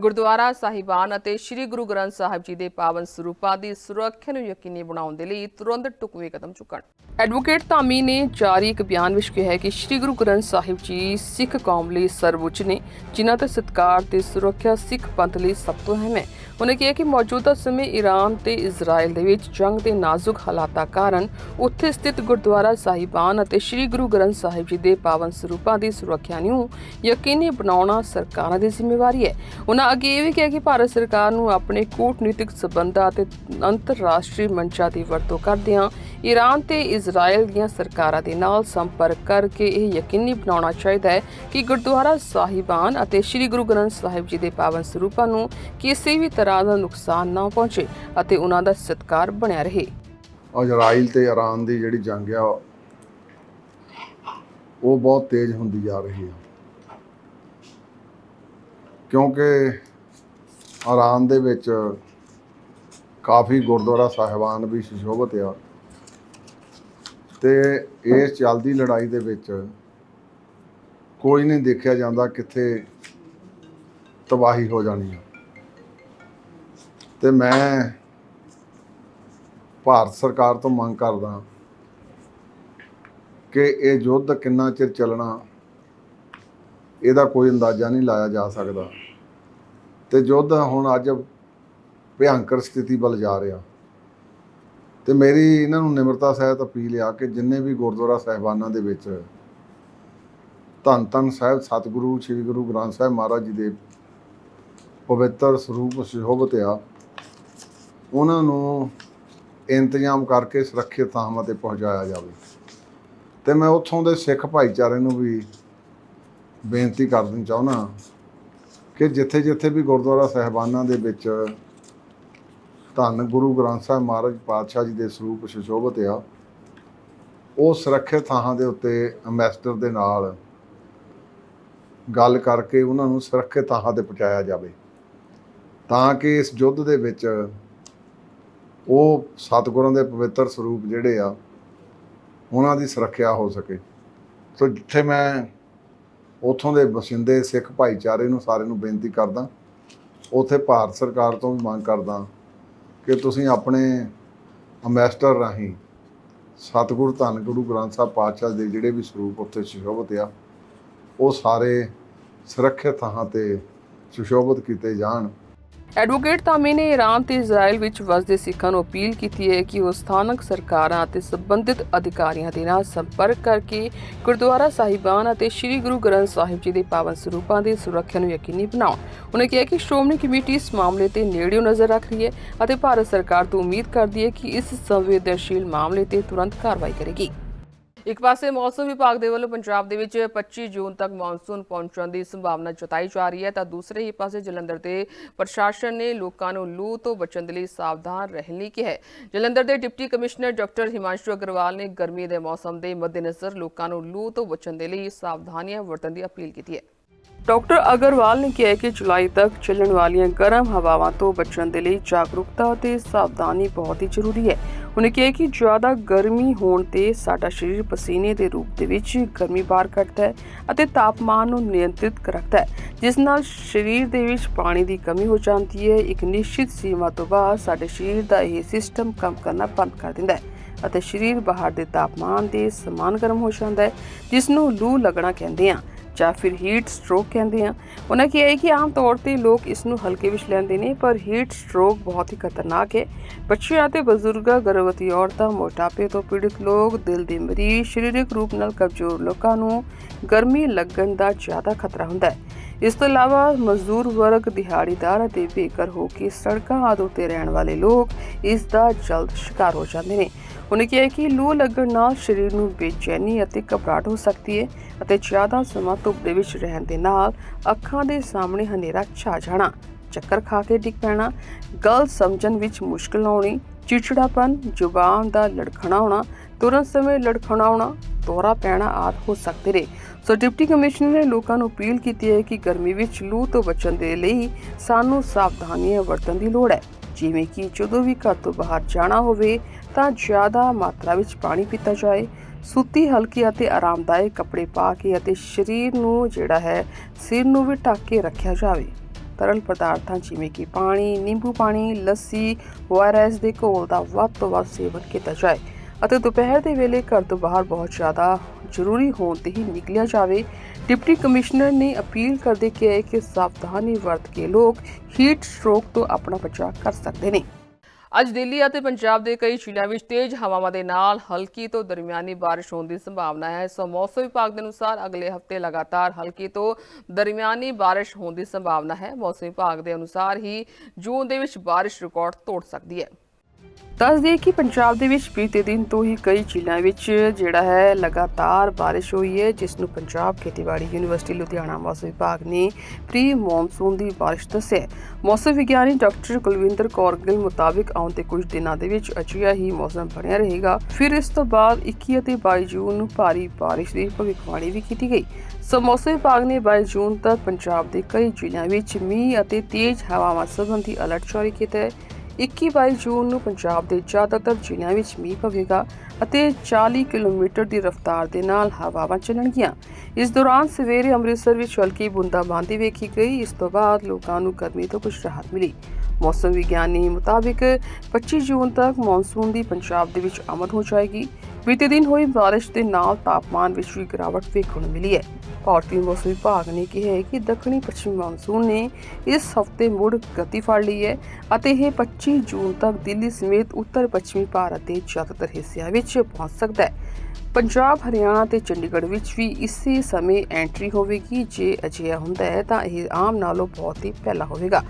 ਗੁਰਦੁਆਰਾ ਸਾਹਿਬਾਨ ਅਤੇ ਸ੍ਰੀ ਗੁਰੂ ਗ੍ਰੰਥ ਸਾਹਿਬ ਜੀ ਦੇ ਪਾਵਨ ਸਰੂਪਾਂ ਦੀ ਸੁਰੱਖਿਆ ਨੂੰ ਯਕੀਨੀ ਬਣਾਉਣ ਦੇ ਲਈ ਤੁਰੰਤ ਢੁਕਵੇਂ ਕਦਮ ਚੁੱਕਣ। ਐਡਵੋਕੇਟ ਧਾਮੀ ਨੇ ਜਾਰੀ ਇੱਕ ਬਿਆਨ ਵਿੱਚ ਕਿਹਾ ਕਿ ਸ੍ਰੀ ਗੁਰੂ ਗ੍ਰੰਥ ਸਾਹਿਬ ਜੀ ਸਿੱਖ ਕੌਮ ਲਈ ਸਰਵਉੱਚ ਨੇ, ਜਿਨ੍ਹਾਂ ਦਾ ਸਤਿਕਾਰ ਤੇ ਸੁਰੱਖਿਆ ਸਿੱਖ ਪੰਥ ਲਈ ਸਭ ਤੋਂ ਅਹਿਮ ਹੈ। ਉਹਨੇ ਕਿਹਾ ਕਿ ਮੌਜੂਦਾ ਸਮੇਂ ਈਰਾਨ ਤੇ ਇਜ਼ਰਾਈਲ ਦੇ ਵਿੱਚ ਜੰਗ ਦੇ ਨਾਜ਼ੁਕ ਹਾਲਾਤਾਂ ਕਾਰਨ ਉੱਥੇ ਸਥਿਤ ਗੁਰਦੁਆਰਾ ਸਾਹਿਬਾਨ ਅਤੇ ਸ੍ਰੀ ਗੁਰੂ ਗ੍ਰੰਥ ਸਾਹਿਬ ਜੀ ਦੇ ਪਾਵਨ ਸਰੂਪਾਂ ਦੀ ਸੁਰੱਖਿਆ ਨੂੰ ਯਕੀਨੀ ਬਣਾਉਣਾ ਸਰਕਾਰਾਂ ਦੀ ਜ਼ਿੰਮੇਵਾਰੀ ਹੈ। ਉਹਨਾਂ ਅੱਗੇ ਇਹ ਵੀ ਕਿਹਾ ਕਿ ਭਾਰਤ ਸਰਕਾਰ ਨੂੰ ਆਪਣੇ ਕੂਟਨੀਤਿਕ ਸਬੰਧਾਂ ਅਤੇ ਅੰਤਰਰਾਸ਼ਟਰੀ ਮੰਚਾਂ ਦੀ ਵਰਤੋਂ ਕਰਦਿਆਂ ਈਰਾਨ ਤੇ ਇਜ਼ਰਾਈਲ ਦੀਆਂ ਸਰਕਾਰਾਂ ਦੇ ਨਾਲ ਸੰਪਰਕ ਕਰਕੇ ਇਹ ਯਕੀਨੀ ਬਣਾਉਣਾ ਚਾਹੀਦਾ ਹੈ ਕਿ ਗੁਰਦੁਆਰਾ ਸਾਹਿਬਾਨ ਅਤੇ ਸ੍ਰੀ ਗੁਰੂ ਗ੍ਰੰਥ ਸਾਹਿਬ ਜੀ ਦੇ ਪਾਵਨ ਸਰੂਪਾਂ ਨੂੰ ਕਿਸੇ ਵੀ ਤਰ੍ਹਾਂ ਦਾ ਨੁਕਸਾਨ ਨਾ ਪਹੁੰਚੇ ਅਤੇ ਉਹਨਾਂ ਦਾ ਸਤਿਕਾਰ ਬਣਿਆ ਰਹੇ। ਇਜ਼ਰਾਈਲ ਤੇ ਇਰਾਨ ਦੀ ਜਿਹੜੀ ਜੰਗ ਆ, ਉਹ ਬਹੁਤ ਤੇਜ਼ ਹੁੰਦੀ ਜਾ ਰਹੀ ਹੈ ਕਿਉਂਕਿ ਇਰਾਨ ਦੇ ਵਿੱਚ ਕਾਫੀ ਗੁਰਦੁਆਰਾ ਸਾਹਿਬਾਨ ਵੀ ਸੁਸ਼ੋਭਿਤ ਆ ਤੇ ਇਸ ਚੱਲਦੀ ਲੜਾਈ ਦੇ ਵਿੱਚ ਕੋਈ ਨਹੀਂ ਦੇਖਿਆ ਜਾਂਦਾ ਕਿੱਥੇ ਤਬਾਹੀ ਹੋ ਜਾਣੀ ਆ। ਤੇ ਮੈਂ ਭਾਰਤ ਸਰਕਾਰ ਤੋਂ ਮੰਗ ਕਰਦਾ ਕਿ ਇਹ ਯੁੱਧ ਕਿੰਨਾ ਚਿਰ ਚੱਲਣਾ, ਇਹਦਾ ਕੋਈ ਅੰਦਾਜ਼ਾ ਨਹੀਂ ਲਾਇਆ ਜਾ ਸਕਦਾ। ਤੇ ਯੁੱਧ ਹੁਣ ਅੱਜ ਭਿਆਨਕ ਸਥਿਤੀ ਵੱਲ ਜਾ ਰਿਹਾ। ਤੇ ਮੇਰੀ ਇਹਨਾਂ ਨੂੰ ਨਿਮਰਤਾ ਸਹਿਤ ਅਪੀਲ ਆ ਕਿ ਜਿੰਨੇ ਵੀ ਗੁਰਦੁਆਰਾ ਸਾਹਿਬਾਨਾਂ ਦੇ ਵਿੱਚ ਧੰਨ ਧੰਨ ਸਾਹਿਬ, ਸਤਿਗੁਰੂ, ਸ੍ਰੀ ਗੁਰੂ ਗ੍ਰੰਥ ਸਾਹਿਬ ਮਹਾਰਾਜ ਜੀ ਦੇ ਪਵਿੱਤਰ ਸਰੂਪ ਸ਼ੋਭਤ ਆ ਉਹਨਾਂ ਨੂੰ ਇੰਤਜ਼ਾਮ ਕਰਕੇ ਸੁਰੱਖਿਅਤ ਥਾਵਾਂ ਤੇ ਪਹੁੰਚਾਇਆ ਜਾਵੇ। ਤੇ ਮੈਂ ਉੱਥੋਂ ਦੇ ਸਿੱਖ ਭਾਈਚਾਰੇ ਨੂੰ ਵੀ ਬੇਨਤੀ ਕਰਨੀ ਚਾਹੁੰਦਾ ਕਿ ਜਿੱਥੇ ਜਿੱਥੇ ਵੀ ਗੁਰਦੁਆਰਾ ਸਾਹਿਬਾਨਾਂ ਦੇ ਵਿੱਚ ਧੰਨ ਗੁਰੂ ਗ੍ਰੰਥ ਸਾਹਿਬ ਮਹਾਰਾਜ ਪਾਤਸ਼ਾਹ ਜੀ ਦੇ ਸਰੂਪ ਸੁਸ਼ੋਭਿਤ ਆ, ਉਹ ਸੁਰੱਖਿਅਤ ਥਾਂ ਦੇ ਉੱਤੇ ਅੰਬੈਸਡਰ ਦੇ ਨਾਲ ਗੱਲ ਕਰਕੇ ਉਹਨਾਂ ਨੂੰ ਸੁਰੱਖਿਅਤ ਥਾਂ ਤੇ ਪਹੁੰਚਾਇਆ ਜਾਵੇ ਤਾਂ ਕਿ ਇਸ ਯੁੱਧ ਦੇ ਵਿੱਚ ਉਹ ਸਤਿਗੁਰਾਂ ਦੇ ਪਵਿੱਤਰ ਸਰੂਪ ਜਿਹੜੇ ਆ, ਉਹਨਾਂ ਦੀ ਸੁਰੱਖਿਆ ਹੋ ਸਕੇ। ਸੋ ਜਿੱਥੇ ਮੈਂ ਉਥੋਂ ਦੇ ਵਸਿੰਦੇ ਸਿੱਖ ਭਾਈਚਾਰੇ ਨੂੰ ਸਾਰੇ ਨੂੰ ਬੇਨਤੀ ਕਰਦਾ, ਉਥੇ ਭਾਰਤ ਸਰਕਾਰ ਤੋਂ ਵੀ ਮੰਗ ਕਰਦਾ ਕਿ ਤੁਸੀਂ ਆਪਣੇ ਅੰਬੈਸਡਰ ਰਾਹੀਂ ਸਤਿਗੁਰੂ ਧੰਨ ਗੁਰੂ ਗ੍ਰੰਥ ਸਾਹਿਬ ਪਾਤਸ਼ਾਹ ਦੇ ਜਿਹੜੇ ਵੀ ਸਰੂਪ ਉੱਥੇ ਸੁਸ਼ੋਭਿਤ ਆ, ਉਹ ਸਾਰੇ ਸੁਰੱਖਿਅਤ ਥਾਂ ਤੇ ਸੁਸ਼ੋਭਿਤ ਕੀਤੇ ਜਾਣ। ਐਡਵੋਕੇਟ ਤਾਮੀ ਨੇ ਈਰਾਨ ਤੇ ਇਜ਼ਰਾਈਲ ਵਿੱਚ ਵਸਦੇ ਸਿੱਖਾਂ ਨੂੰ ਅਪੀਲ ਕੀਤੀ ਹੈ ਕਿ ਉਹ ਸਥਾਨਕ ਸਰਕਾਰਾਂ ਅਤੇ ਸੰਬੰਧਿਤ ਅਧਿਕਾਰੀਆਂ ਦੇ ਨਾਲ ਸੰਪਰਕ ਕਰਕੇ ਗੁਰਦੁਆਰਾ ਸਾਹਿਬਾਨ ਅਤੇ ਸ੍ਰੀ ਗੁਰੂ ਗ੍ਰੰਥ ਸਾਹਿਬ ਜੀ ਦੇ ਪਾਵਨ ਸਰੂਪਾਂ ਦੀ ਸੁਰੱਖਿਆ ਨੂੰ ਯਕੀਨੀ ਬਣਾਉਣ। ਉਹਨੇ ਕਿਹਾ ਕਿ ਸ਼੍ਰੋਮਣੀ ਕਮੇਟੀ ਇਸ ਮਾਮਲੇ ਤੇ ਨੇੜਿਓਂ ਨਜ਼ਰ ਰੱਖ ਰਹੀ ਹੈ ਅਤੇ ਭਾਰਤ ਸਰਕਾਰ ਤੋਂ ਉਮੀਦ ਕਰਦੀ ਹੈ ਕਿ ਇਸ ਸੰਵੇਦਨਸ਼ੀਲ ਮਾਮਲੇ ਤੇ ਤੁਰੰਤ ਕਾਰਵਾਈ ਕਰੇਗੀ। ਇੱਕ ਪਾਸੇ ਮੌਸਮ ਵਿਭਾਗ ਦੇ ਵੱਲੋਂ ਪੰਜਾਬ ਦੇ ਵਿੱਚ 25 ਜੂਨ ਤੱਕ ਮੌਨਸੂਨ ਪਹੁੰਚਣ ਦੀ ਸੰਭਾਵਨਾ ਜਤਾਈ ਜਾ ਰਹੀ ਹੈ, ਤਾਂ ਦੂਸਰੇ ਹੀ ਪਾਸੇ ਜਲੰਧਰ ਦੇ ਪ੍ਰਸ਼ਾਸਨ ਨੇ ਲੋਕਾਂ ਨੂੰ ਲੂ ਤੋਂ ਬਚਣ ਦੇ ਲਈ ਸਾਵਧਾਨ ਰਹਿਣ ਲਈ ਕਿਹਾ ਹੈ। ਜਲੰਧਰ ਦੇ deputy commissioner doctor Himanshu Agarwal ਨੇ ਗਰਮੀ ਦੇ ਮੌਸਮ ਦੇ ਮੱਦੇਨਜ਼ਰ ਲੋਕਾਂ ਨੂੰ ਲੂ ਤੋਂ ਬਚਣ ਦੇ ਲਈ ਸਾਵਧਾਨੀਆਂ ਵਰਤਣ ਦੀ ਅਪੀਲ ਕੀਤੀ ਹੈ। ਡਾਕਟਰ ਅਗਰਵਾਲ ਨੇ ਕਿਹਾ ਕਿ ਜੁਲਾਈ ਤੱਕ ਚੱਲਣ ਵਾਲੀਆਂ ਗਰਮ ਹਵਾਵਾਂ ਤੋਂ ਬਚਣ ਦੇ ਲਈ ਜਾਗਰੂਕਤਾ ਅਤੇ ਸਾਵਧਾਨੀ ਬਹੁਤ ਹੀ ਜ਼ਰੂਰੀ ਹੈ। ਉਹਨੇ ਕਿਹਾ ਕਿ ਜ਼ਿਆਦਾ ਗਰਮੀ ਹੋਣ ਤੇ ਸਾਡਾ ਸਰੀਰ ਪਸੀਨੇ ਦੇ ਰੂਪ ਦੇ ਵਿੱਚ ਗਰਮੀ ਬਾਹਰ ਕੱਢਦਾ ਹੈ ਅਤੇ ਤਾਪਮਾਨ ਨੂੰ ਨਿਯੰਤਰਿਤ ਰੱਖਦਾ ਹੈ, ਜਿਸ ਨਾਲ ਸਰੀਰ ਦੇ ਵਿੱਚ ਪਾਣੀ ਦੀ ਕਮੀ ਹੋ ਜਾਂਦੀ ਹੈ। ਇੱਕ ਨਿਸ਼ਚਿਤ ਸੀਮਾ ਤੋਂ ਬਾਅਦ ਸਾਡੇ ਸਰੀਰ ਦਾ ਇਹ ਸਿਸਟਮ ਕੰਮ ਕਰਨਾ ਬੰਦ ਕਰ ਦਿੰਦਾ ਹੈ ਅਤੇ ਸਰੀਰ ਬਾਹਰ ਦੇ ਤਾਪਮਾਨ ਦੇ ਸਮਾਨ ਗਰਮ ਹੋ ਜਾਂਦਾ ਹੈ, ਜਿਸ ਨੂੰ ਲੂ ਲੱਗਣਾ ਕਹਿੰਦੇ ਆ ਜਾਂ ਫਿਰ ਹੀਟ ਸਟ੍ਰੋਕ ਕਹਿੰਦੇ ਆ। ਉਹਨਾਂ ਕਿਹਾ ਹੈ ਕਿ ਆਮ ਤੌਰ ਤੇ ਲੋਕ ਇਸ ਨੂੰ ਹਲਕੇ ਵਿੱਚ ਲੈਂਦੇ ਨੇ, ਪਰ ਹੀਟ ਸਟ੍ਰੋਕ ਬਹੁਤ ਹੀ ਖਤਰਨਾਕ ਹੈ। ਬੱਚਿਆਂ ਅਤੇ ਬਜ਼ੁਰਗਾਂ, ਗਰਭਵਤੀ ਔਰਤਾਂ, ਮੋਟਾਪੇ ਤੋਂ ਪੀੜਿਤ ਲੋਕ, ਦਿਲ ਦੇ ਮਰੀਜ਼, ਸਰੀਰਕ ਰੂਪ ਨਾਲ ਕਮਜ਼ੋਰ ਲੋਕਾਂ ਨੂੰ ਗਰਮੀ ਲੱਗਣ ਦਾ ਜ਼ਿਆਦਾ ਖਤਰਾ ਹੁੰਦਾ ਹੈ। ਇਸ ਤੋਂ ਇਲਾਵਾ ਮਜ਼ਦੂਰ ਵਰਗ, ਦਿਹਾੜੀਦਾਰ ਅਤੇ ਬੇਘਰ ਹੋ ਕੇ ਸੜਕਾਂ ਆਦਿ ਉੱਤੇ ਰਹਿਣ ਵਾਲੇ ਲੋਕ ਇਸ ਦਾ ਜਲਦ ਸ਼ਿਕਾਰ ਹੋ ਜਾਂਦੇ ਨੇ। ਉਹਨੇ ਕਿਹਾ ਕਿ ਲੂ ਲੱਗਣ ਨਾਲ ਸਰੀਰ ਨੂੰ ਬੇਚੈਨੀ ਅਤੇ ਘਬਰਾਹਟ ਹੋ ਸਕਦੀ ਹੈ ਅਤੇ ਜ਼ਿਆਦਾ ਸਮਾਂ ਧੁੱਪ ਦੇ ਵਿੱਚ ਰਹਿਣ ਦੇ ਨਾਲ ਅੱਖਾਂ ਦੇ ਸਾਹਮਣੇ ਹਨੇਰਾ ਛਾ ਜਾਣਾ, ਚੱਕਰ ਖਾ ਕੇ ਡਿੱਗ ਪੈਣਾ, ਗੱਲ ਸਮਝਣ ਵਿੱਚ ਮੁਸ਼ਕਲ ਆਉਣੀ ਚਿੜਚਿੜਾਪਨ, ਜ਼ੁਬਾਨ ਦਾ ਲੜਖੜਾਉਣਾ, ਤੁਰੰਤ ਸਮੇਂ ਲੜਖੜਾਉਣਾ, ਦੌਰਾ ਪੈਣਾ ਆਦਿ ਹੋ ਸਕਦੇ ਨੇ। ਸੋ ਡਿਪਟੀ ਕਮਿਸ਼ਨਰ ਨੇ ਲੋਕਾਂ ਨੂੰ ਅਪੀਲ ਕੀਤੀ ਹੈ ਕਿ ਗਰਮੀ ਵਿੱਚ ਲੂ ਤੋਂ ਬਚਣ ਦੇ ਲਈ ਸਾਨੂੰ ਸਾਵਧਾਨੀਆਂ ਵਰਤਣ ਦੀ ਲੋੜ ਹੈ। ਜਿਵੇਂ ਕਿ ਜਦੋਂ ਵੀ ਘਰ ਤੋਂ ਬਾਹਰ ਜਾਣਾ ਹੋਵੇ, ਤਾਂ ਜ਼ਿਆਦਾ ਮਾਤਰਾ ਵਿੱਚ ਪਾਣੀ ਪੀਤਾ ਜਾਏ, ਸੁੱਤੀ ਹਲਕੀ ਅਤੇ ਆਰਾਮਦਾਇਕ ਕੱਪੜੇ ਪਾ ਕੇ ਅਤੇ ਸਰੀਰ ਨੂੰ ਜਿਹੜਾ ਹੈ, ਸਿਰ ਨੂੰ ਵੀ ਢੱਕ ਕੇ ਰੱਖਿਆ ਜਾਵੇ। ਤਰਲ ਪਦਾਰਥਾਂ ਜਿਵੇਂ ਕਿ ਪਾਣੀ, ਨਿੰਬੂ ਪਾਣੀ, ਲੱਸੀ ORS ਦੇ ਘੋਲ ਦਾ ਵੱਧ ਤੋਂ ਵੱਧ ਸੇਵਨ ਕੀਤਾ ਜਾਏ ਅਤੇ ਦੁਪਹਿਰ ਦੇ ਵੇਲੇ ਘਰ ਤੋਂ ਬਾਹਰ ਬਹੁਤ ਜ਼ਿਆਦਾ ਜ਼ਰੂਰੀ ਹੋਣ ਤੇ ਹੀ ਨਿਕਲਿਆ ਜਾਵੇ। ਡਿਪਟੀ ਕਮਿਸ਼ਨਰ ਨੇ ਅਪੀਲ ਕਰਦੇ ਕਿਹਾ ਕਿ ਸਾਵਧਾਨੀ ਵਰਤ ਕੇ ਲੋਕ ਹੀਟ ਸਟ੍ਰੋਕ ਤੋਂ ਆਪਣਾ ਬਚਾਅ ਕਰ ਸਕਦੇ ਨੇ। ਅੱਜ ਦਿੱਲੀ ਅਤੇ ਪੰਜਾਬ ਦੇ ਕਈ ਜ਼ਿਲ੍ਹਿਆਂ ਵਿੱਚ ਤੇਜ਼ ਹਵਾਵਾਂ ਦੇ ਨਾਲ ਹਲਕੀ ਤੋਂ ਦਰਮਿਆਨੀ ਬਾਰਿਸ਼ ਹੋਣ ਦੀ ਸੰਭਾਵਨਾ ਹੈ। ਸੋ ਮੌਸਮ ਵਿਭਾਗ ਦੇ ਅਨੁਸਾਰ ਅਗਲੇ ਹਫ਼ਤੇ ਲਗਾਤਾਰ ਹਲਕੀ ਤੋਂ ਦਰਮਿਆਨੀ ਬਾਰਿਸ਼ ਹੋਣ ਦੀ ਸੰਭਾਵਨਾ ਹੈ। ਮੌਸਮ ਵਿਭਾਗ ਦੇ ਅਨੁਸਾਰ ਹੀ ਜੂਨ ਦੇ ਵਿੱਚ ਬਾਰਿਸ਼ ਰਿਕਾਰਡ ਤੋੜ ਸਕਦੀ ਹੈ। ਦੱਸ ਦਈਏ ਕਿ ਪੰਜਾਬ ਦੇ ਵਿੱਚ ਬੀਤੇ ਦਿਨ ਤੋਂ ਹੀ ਕਈ ਜ਼ਿਲ੍ਹਿਆਂ ਵਿੱਚ ਜਿਹੜਾ ਹੈ ਲਗਾਤਾਰ ਬਾਰਿਸ਼ ਹੋਈ ਹੈ, ਜਿਸ ਨੂੰ ਪੰਜਾਬ ਖੇਤੀਬਾੜੀ ਯੂਨੀਵਰਸਿਟੀ ਲੁਧਿਆਣਾ ਮੌਸਮ ਵਿਭਾਗ ਨੇ ਪ੍ਰੀ ਮੌਨਸੂਨ ਦੀ ਬਾਰਿਸ਼ ਦੱਸਿਆ ਮੌਸਮ ਵਿਗਿਆਨੀ ਡਾਕਟਰ ਕੁਲਵਿੰਦਰ ਕੌਰ ਗਿੱਲ ਮੁਤਾਬਿਕ ਆਉਣ ਤੇ ਕੁਝ ਦਿਨਾਂ ਦੇ ਵਿੱਚ ਅਜਿਹਾ ਹੀ ਮੌਸਮ ਬਣਿਆ ਰਹੇਗਾ। ਫਿਰ ਇਸ ਤੋਂ ਬਾਅਦ 21 ਅਤੇ 22 ਜੂਨ ਨੂੰ ਭਾਰੀ ਬਾਰਿਸ਼ ਦੀ ਭਵਿੱਖਬਾਣੀ ਵੀ ਕੀਤੀ ਗਈ। ਸੋ ਮੌਸਮ ਵਿਭਾਗ ਨੇ 22 ਜੂਨ ਤੱਕ ਪੰਜਾਬ ਦੇ ਕਈ ਜ਼ਿਲ੍ਹਿਆਂ ਵਿੱਚ ਮੀਂਹ ਅਤੇ ਤੇਜ਼ ਹਵਾਵਾਂ ਸੰਬੰਧੀ ਅਲਰਟ ਜਾਰੀ ਕੀਤਾ ਹੈ। 21 22 ਜੂਨ ਨੂੰ ਪੰਜਾਬ ਦੇ ਜ਼ਿਆਦਾਤਰ ਜ਼ਿਲ੍ਹਿਆਂ ਵਿੱਚ ਮੀਂਹ ਪਵੇਗਾ ਅਤੇ 40 ਕਿਲੋਮੀਟਰ ਦੀ ਰਫ਼ਤਾਰ ਦੇ ਨਾਲ ਹਵਾਵਾਂ ਚੱਲਣਗੀਆਂ। ਇਸ ਦੌਰਾਨ ਸਵੇਰੇ ਅੰਮ੍ਰਿਤਸਰ ਵਿੱਚ ਹਲਕੀ ਬੂੰਦਾਬਾਂਦੀ ਵੇਖੀ ਗਈ। ਇਸ ਤੋਂ ਬਾਅਦ ਲੋਕਾਂ ਨੂੰ ਗਰਮੀ ਤੋਂ ਕੁਝ ਰਾਹਤ ਮਿਲੀ। ਮੌਸਮ ਵਿਗਿਆਨੀ ਮੁਤਾਬਿਕ 25 ਜੂਨ ਤੱਕ ਮੌਨਸੂਨ ਦੀ ਪੰਜਾਬ ਦੇ ਵਿੱਚ ਆਮਦ ਹੋ ਜਾਏਗੀ। ਬੀਤੇ ਦਿਨ ਹੋਈ ਬਾਰਿਸ਼ ਦੇ ਨਾਲ ਤਾਪਮਾਨ ਵਿੱਚ ਵੀ ਗਿਰਾਵਟ ਵੇਖਣ ਨੂੰ ਮਿਲੀ ਹੈ। ਭਾਰਤੀ ਮੌਸਮ ਵਿਭਾਗ ਨੇ ਕਿਹਾ ਹੈ ਕਿ ਦੱਖਣੀ ਪੱਛਮੀ ਮੌਨਸੂਨ ਨੇ ਇਸ ਹਫ਼ਤੇ ਮੁੜ ਗਤੀ ਫੜ ਲਈ ਹੈ ਅਤੇ ਇਹ 25 ਜੂਨ ਤੱਕ ਦਿੱਲੀ ਸਮੇਤ ਉੱਤਰ ਪੱਛਮੀ ਭਾਰਤ ਦੇ ਜ਼ਿਆਦਾਤਰ ਹਿੱਸਿਆਂ ਵਿੱਚ ਪਹੁੰਚ ਸਕਦਾ ਹੈ। ਪੰਜਾਬ, ਹਰਿਆਣਾ ਤੇ ਚੰਡੀਗੜ੍ਹ ਵਿੱਚ ਵੀ ਇਸੇ ਸਮੇਂ ਐਂਟਰੀ ਹੋਵੇਗੀ। ਜੇ ਅਜਿਹਾ ਹੁੰਦਾ ਹੈ ਤਾਂ ਇਹ ਆਮ ਨਾਲੋਂ ਬਹੁਤ ਹੀ ਪਹਿਲਾਂ ਹੋਵੇਗਾ।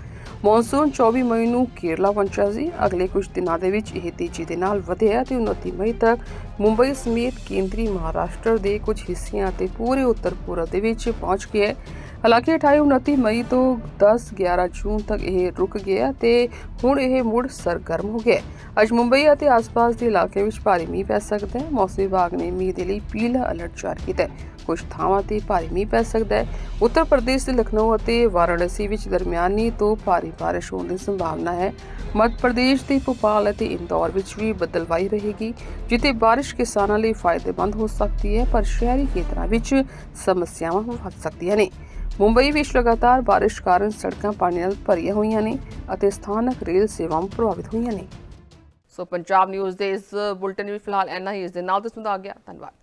ਮੌਨਸੂਨ 24 ਮਈ ਨੂੰ ਕੇਰਲਾ ਪਹੁੰਚਿਆ ਸੀ। ਅਗਲੇ ਕੁਝ ਦਿਨਾਂ ਦੇ ਵਿੱਚ ਇਹ ਤੇਜ਼ੀ ਦੇ ਨਾਲ ਵਧਿਆ ਤੇ 29 ਮਈ ਤੱਕ ਮੁੰਬਈ ਸਮੇਤ ਕੇਂਦਰੀ ਮਹਾਰਾਸ਼ਟਰ ਦੇ ਕੁਝ ਹਿੱਸਿਆਂ ਤੇ ਪੂਰੇ ਉੱਤਰ ਪੂਰਬ ਦੇ ਵਿੱਚ ਪਹੁੰਚ ਗਿਆ ਹਾਲਾਂਕਿ 28 29 ਮਈ ਤੋਂ 10 11 ਜੂਨ ਤੱਕ ਇਹ ਰੁਕ ਗਿਆ ਤੇ ਹੁਣ ਇਹ ਮੁੜ ਸਰਗਰਮ ਹੋ ਗਿਆ ਅੱਜ ਮੁੰਬਈ ਅਤੇ ਆਸ-ਪਾਸ ਦੇ ਇਲਾਕੇ ਵਿੱਚ ਭਾਰੀ ਮੀਂਹ ਪੈ ਸਕਦਾ ਹੈ। ਮੌਸਮ ਵਿਭਾਗ ਨੇ ਮੀਂਹ ਦੇ ਲਈ ਪੀਲਾ ਅਲਰਟ ਜਾਰੀ ਕੀਤਾ ਹੈ। ਕੁਝ ਥਾਵਾਂ ਤੇ ਭਾਰੀ ਮੀਂਹ ਪੈ ਸਕਦਾ ਹੈ। ਉੱਤਰ ਪ੍ਰਦੇਸ਼ ਦੇ ਲਖਨਊ ਅਤੇ ਵਾਰਾਣਸੀ ਵਿੱਚ ਦਰਮਿਆਨੀ ਤੋਂ ਭਾਰੀ ਬਾਰਿਸ਼ ਹੋਣ ਦੀ ਸੰਭਾਵਨਾ ਹੈ। ਮੱਧ ਪ੍ਰਦੇਸ਼ ਦੇ ਭੋਪਾਲ ਅਤੇ ਇੰਦੌਰ ਵਿੱਚ ਵੀ ਬਦਲਵਾਈ ਰਹੇਗੀ, ਜਿੱਥੇ ਬਾਰਿਸ਼ ਕਿਸਾਨਾਂ ਲਈ ਫਾਇਦੇਮੰਦ ਹੋ ਸਕਦੀ ਹੈ, ਪਰ ਸ਼ਹਿਰੀ ਖੇਤਰਾਂ ਵਿੱਚ ਸਮੱਸਿਆਵਾਂ ਵੱਧ ਸਕਦੀਆਂ ਨੇ। ਮੁੰਬਈ ਵਿੱਚ ਲਗਾਤਾਰ ਬਾਰਿਸ਼ ਕਾਰਨ ਸੜਕਾਂ ਪਾਣੀ ਨਾਲ ਭਰੀਆਂ ਹੋਈਆਂ ਨੇ ਅਤੇ ਸਥਾਨਕ ਰੇਲ ਸੇਵਾਵਾਂ ਪ੍ਰਭਾਵਿਤ ਹੋਈਆਂ ਨੇ। ਸੋ ਪੰਜਾਬ ਨਿਊਜ਼ ਦੇ ਇਸ ਬੁਲਟਨ ਵਿੱਚ ਫਿਲਹਾਲ ਇੰਨਾ ਹੀ। ਇਸ ਦੇ ਨਾਲ ਦੱਸਣ ਦਾ ਆ ਗਿਆ। ਧੰਨਵਾਦ।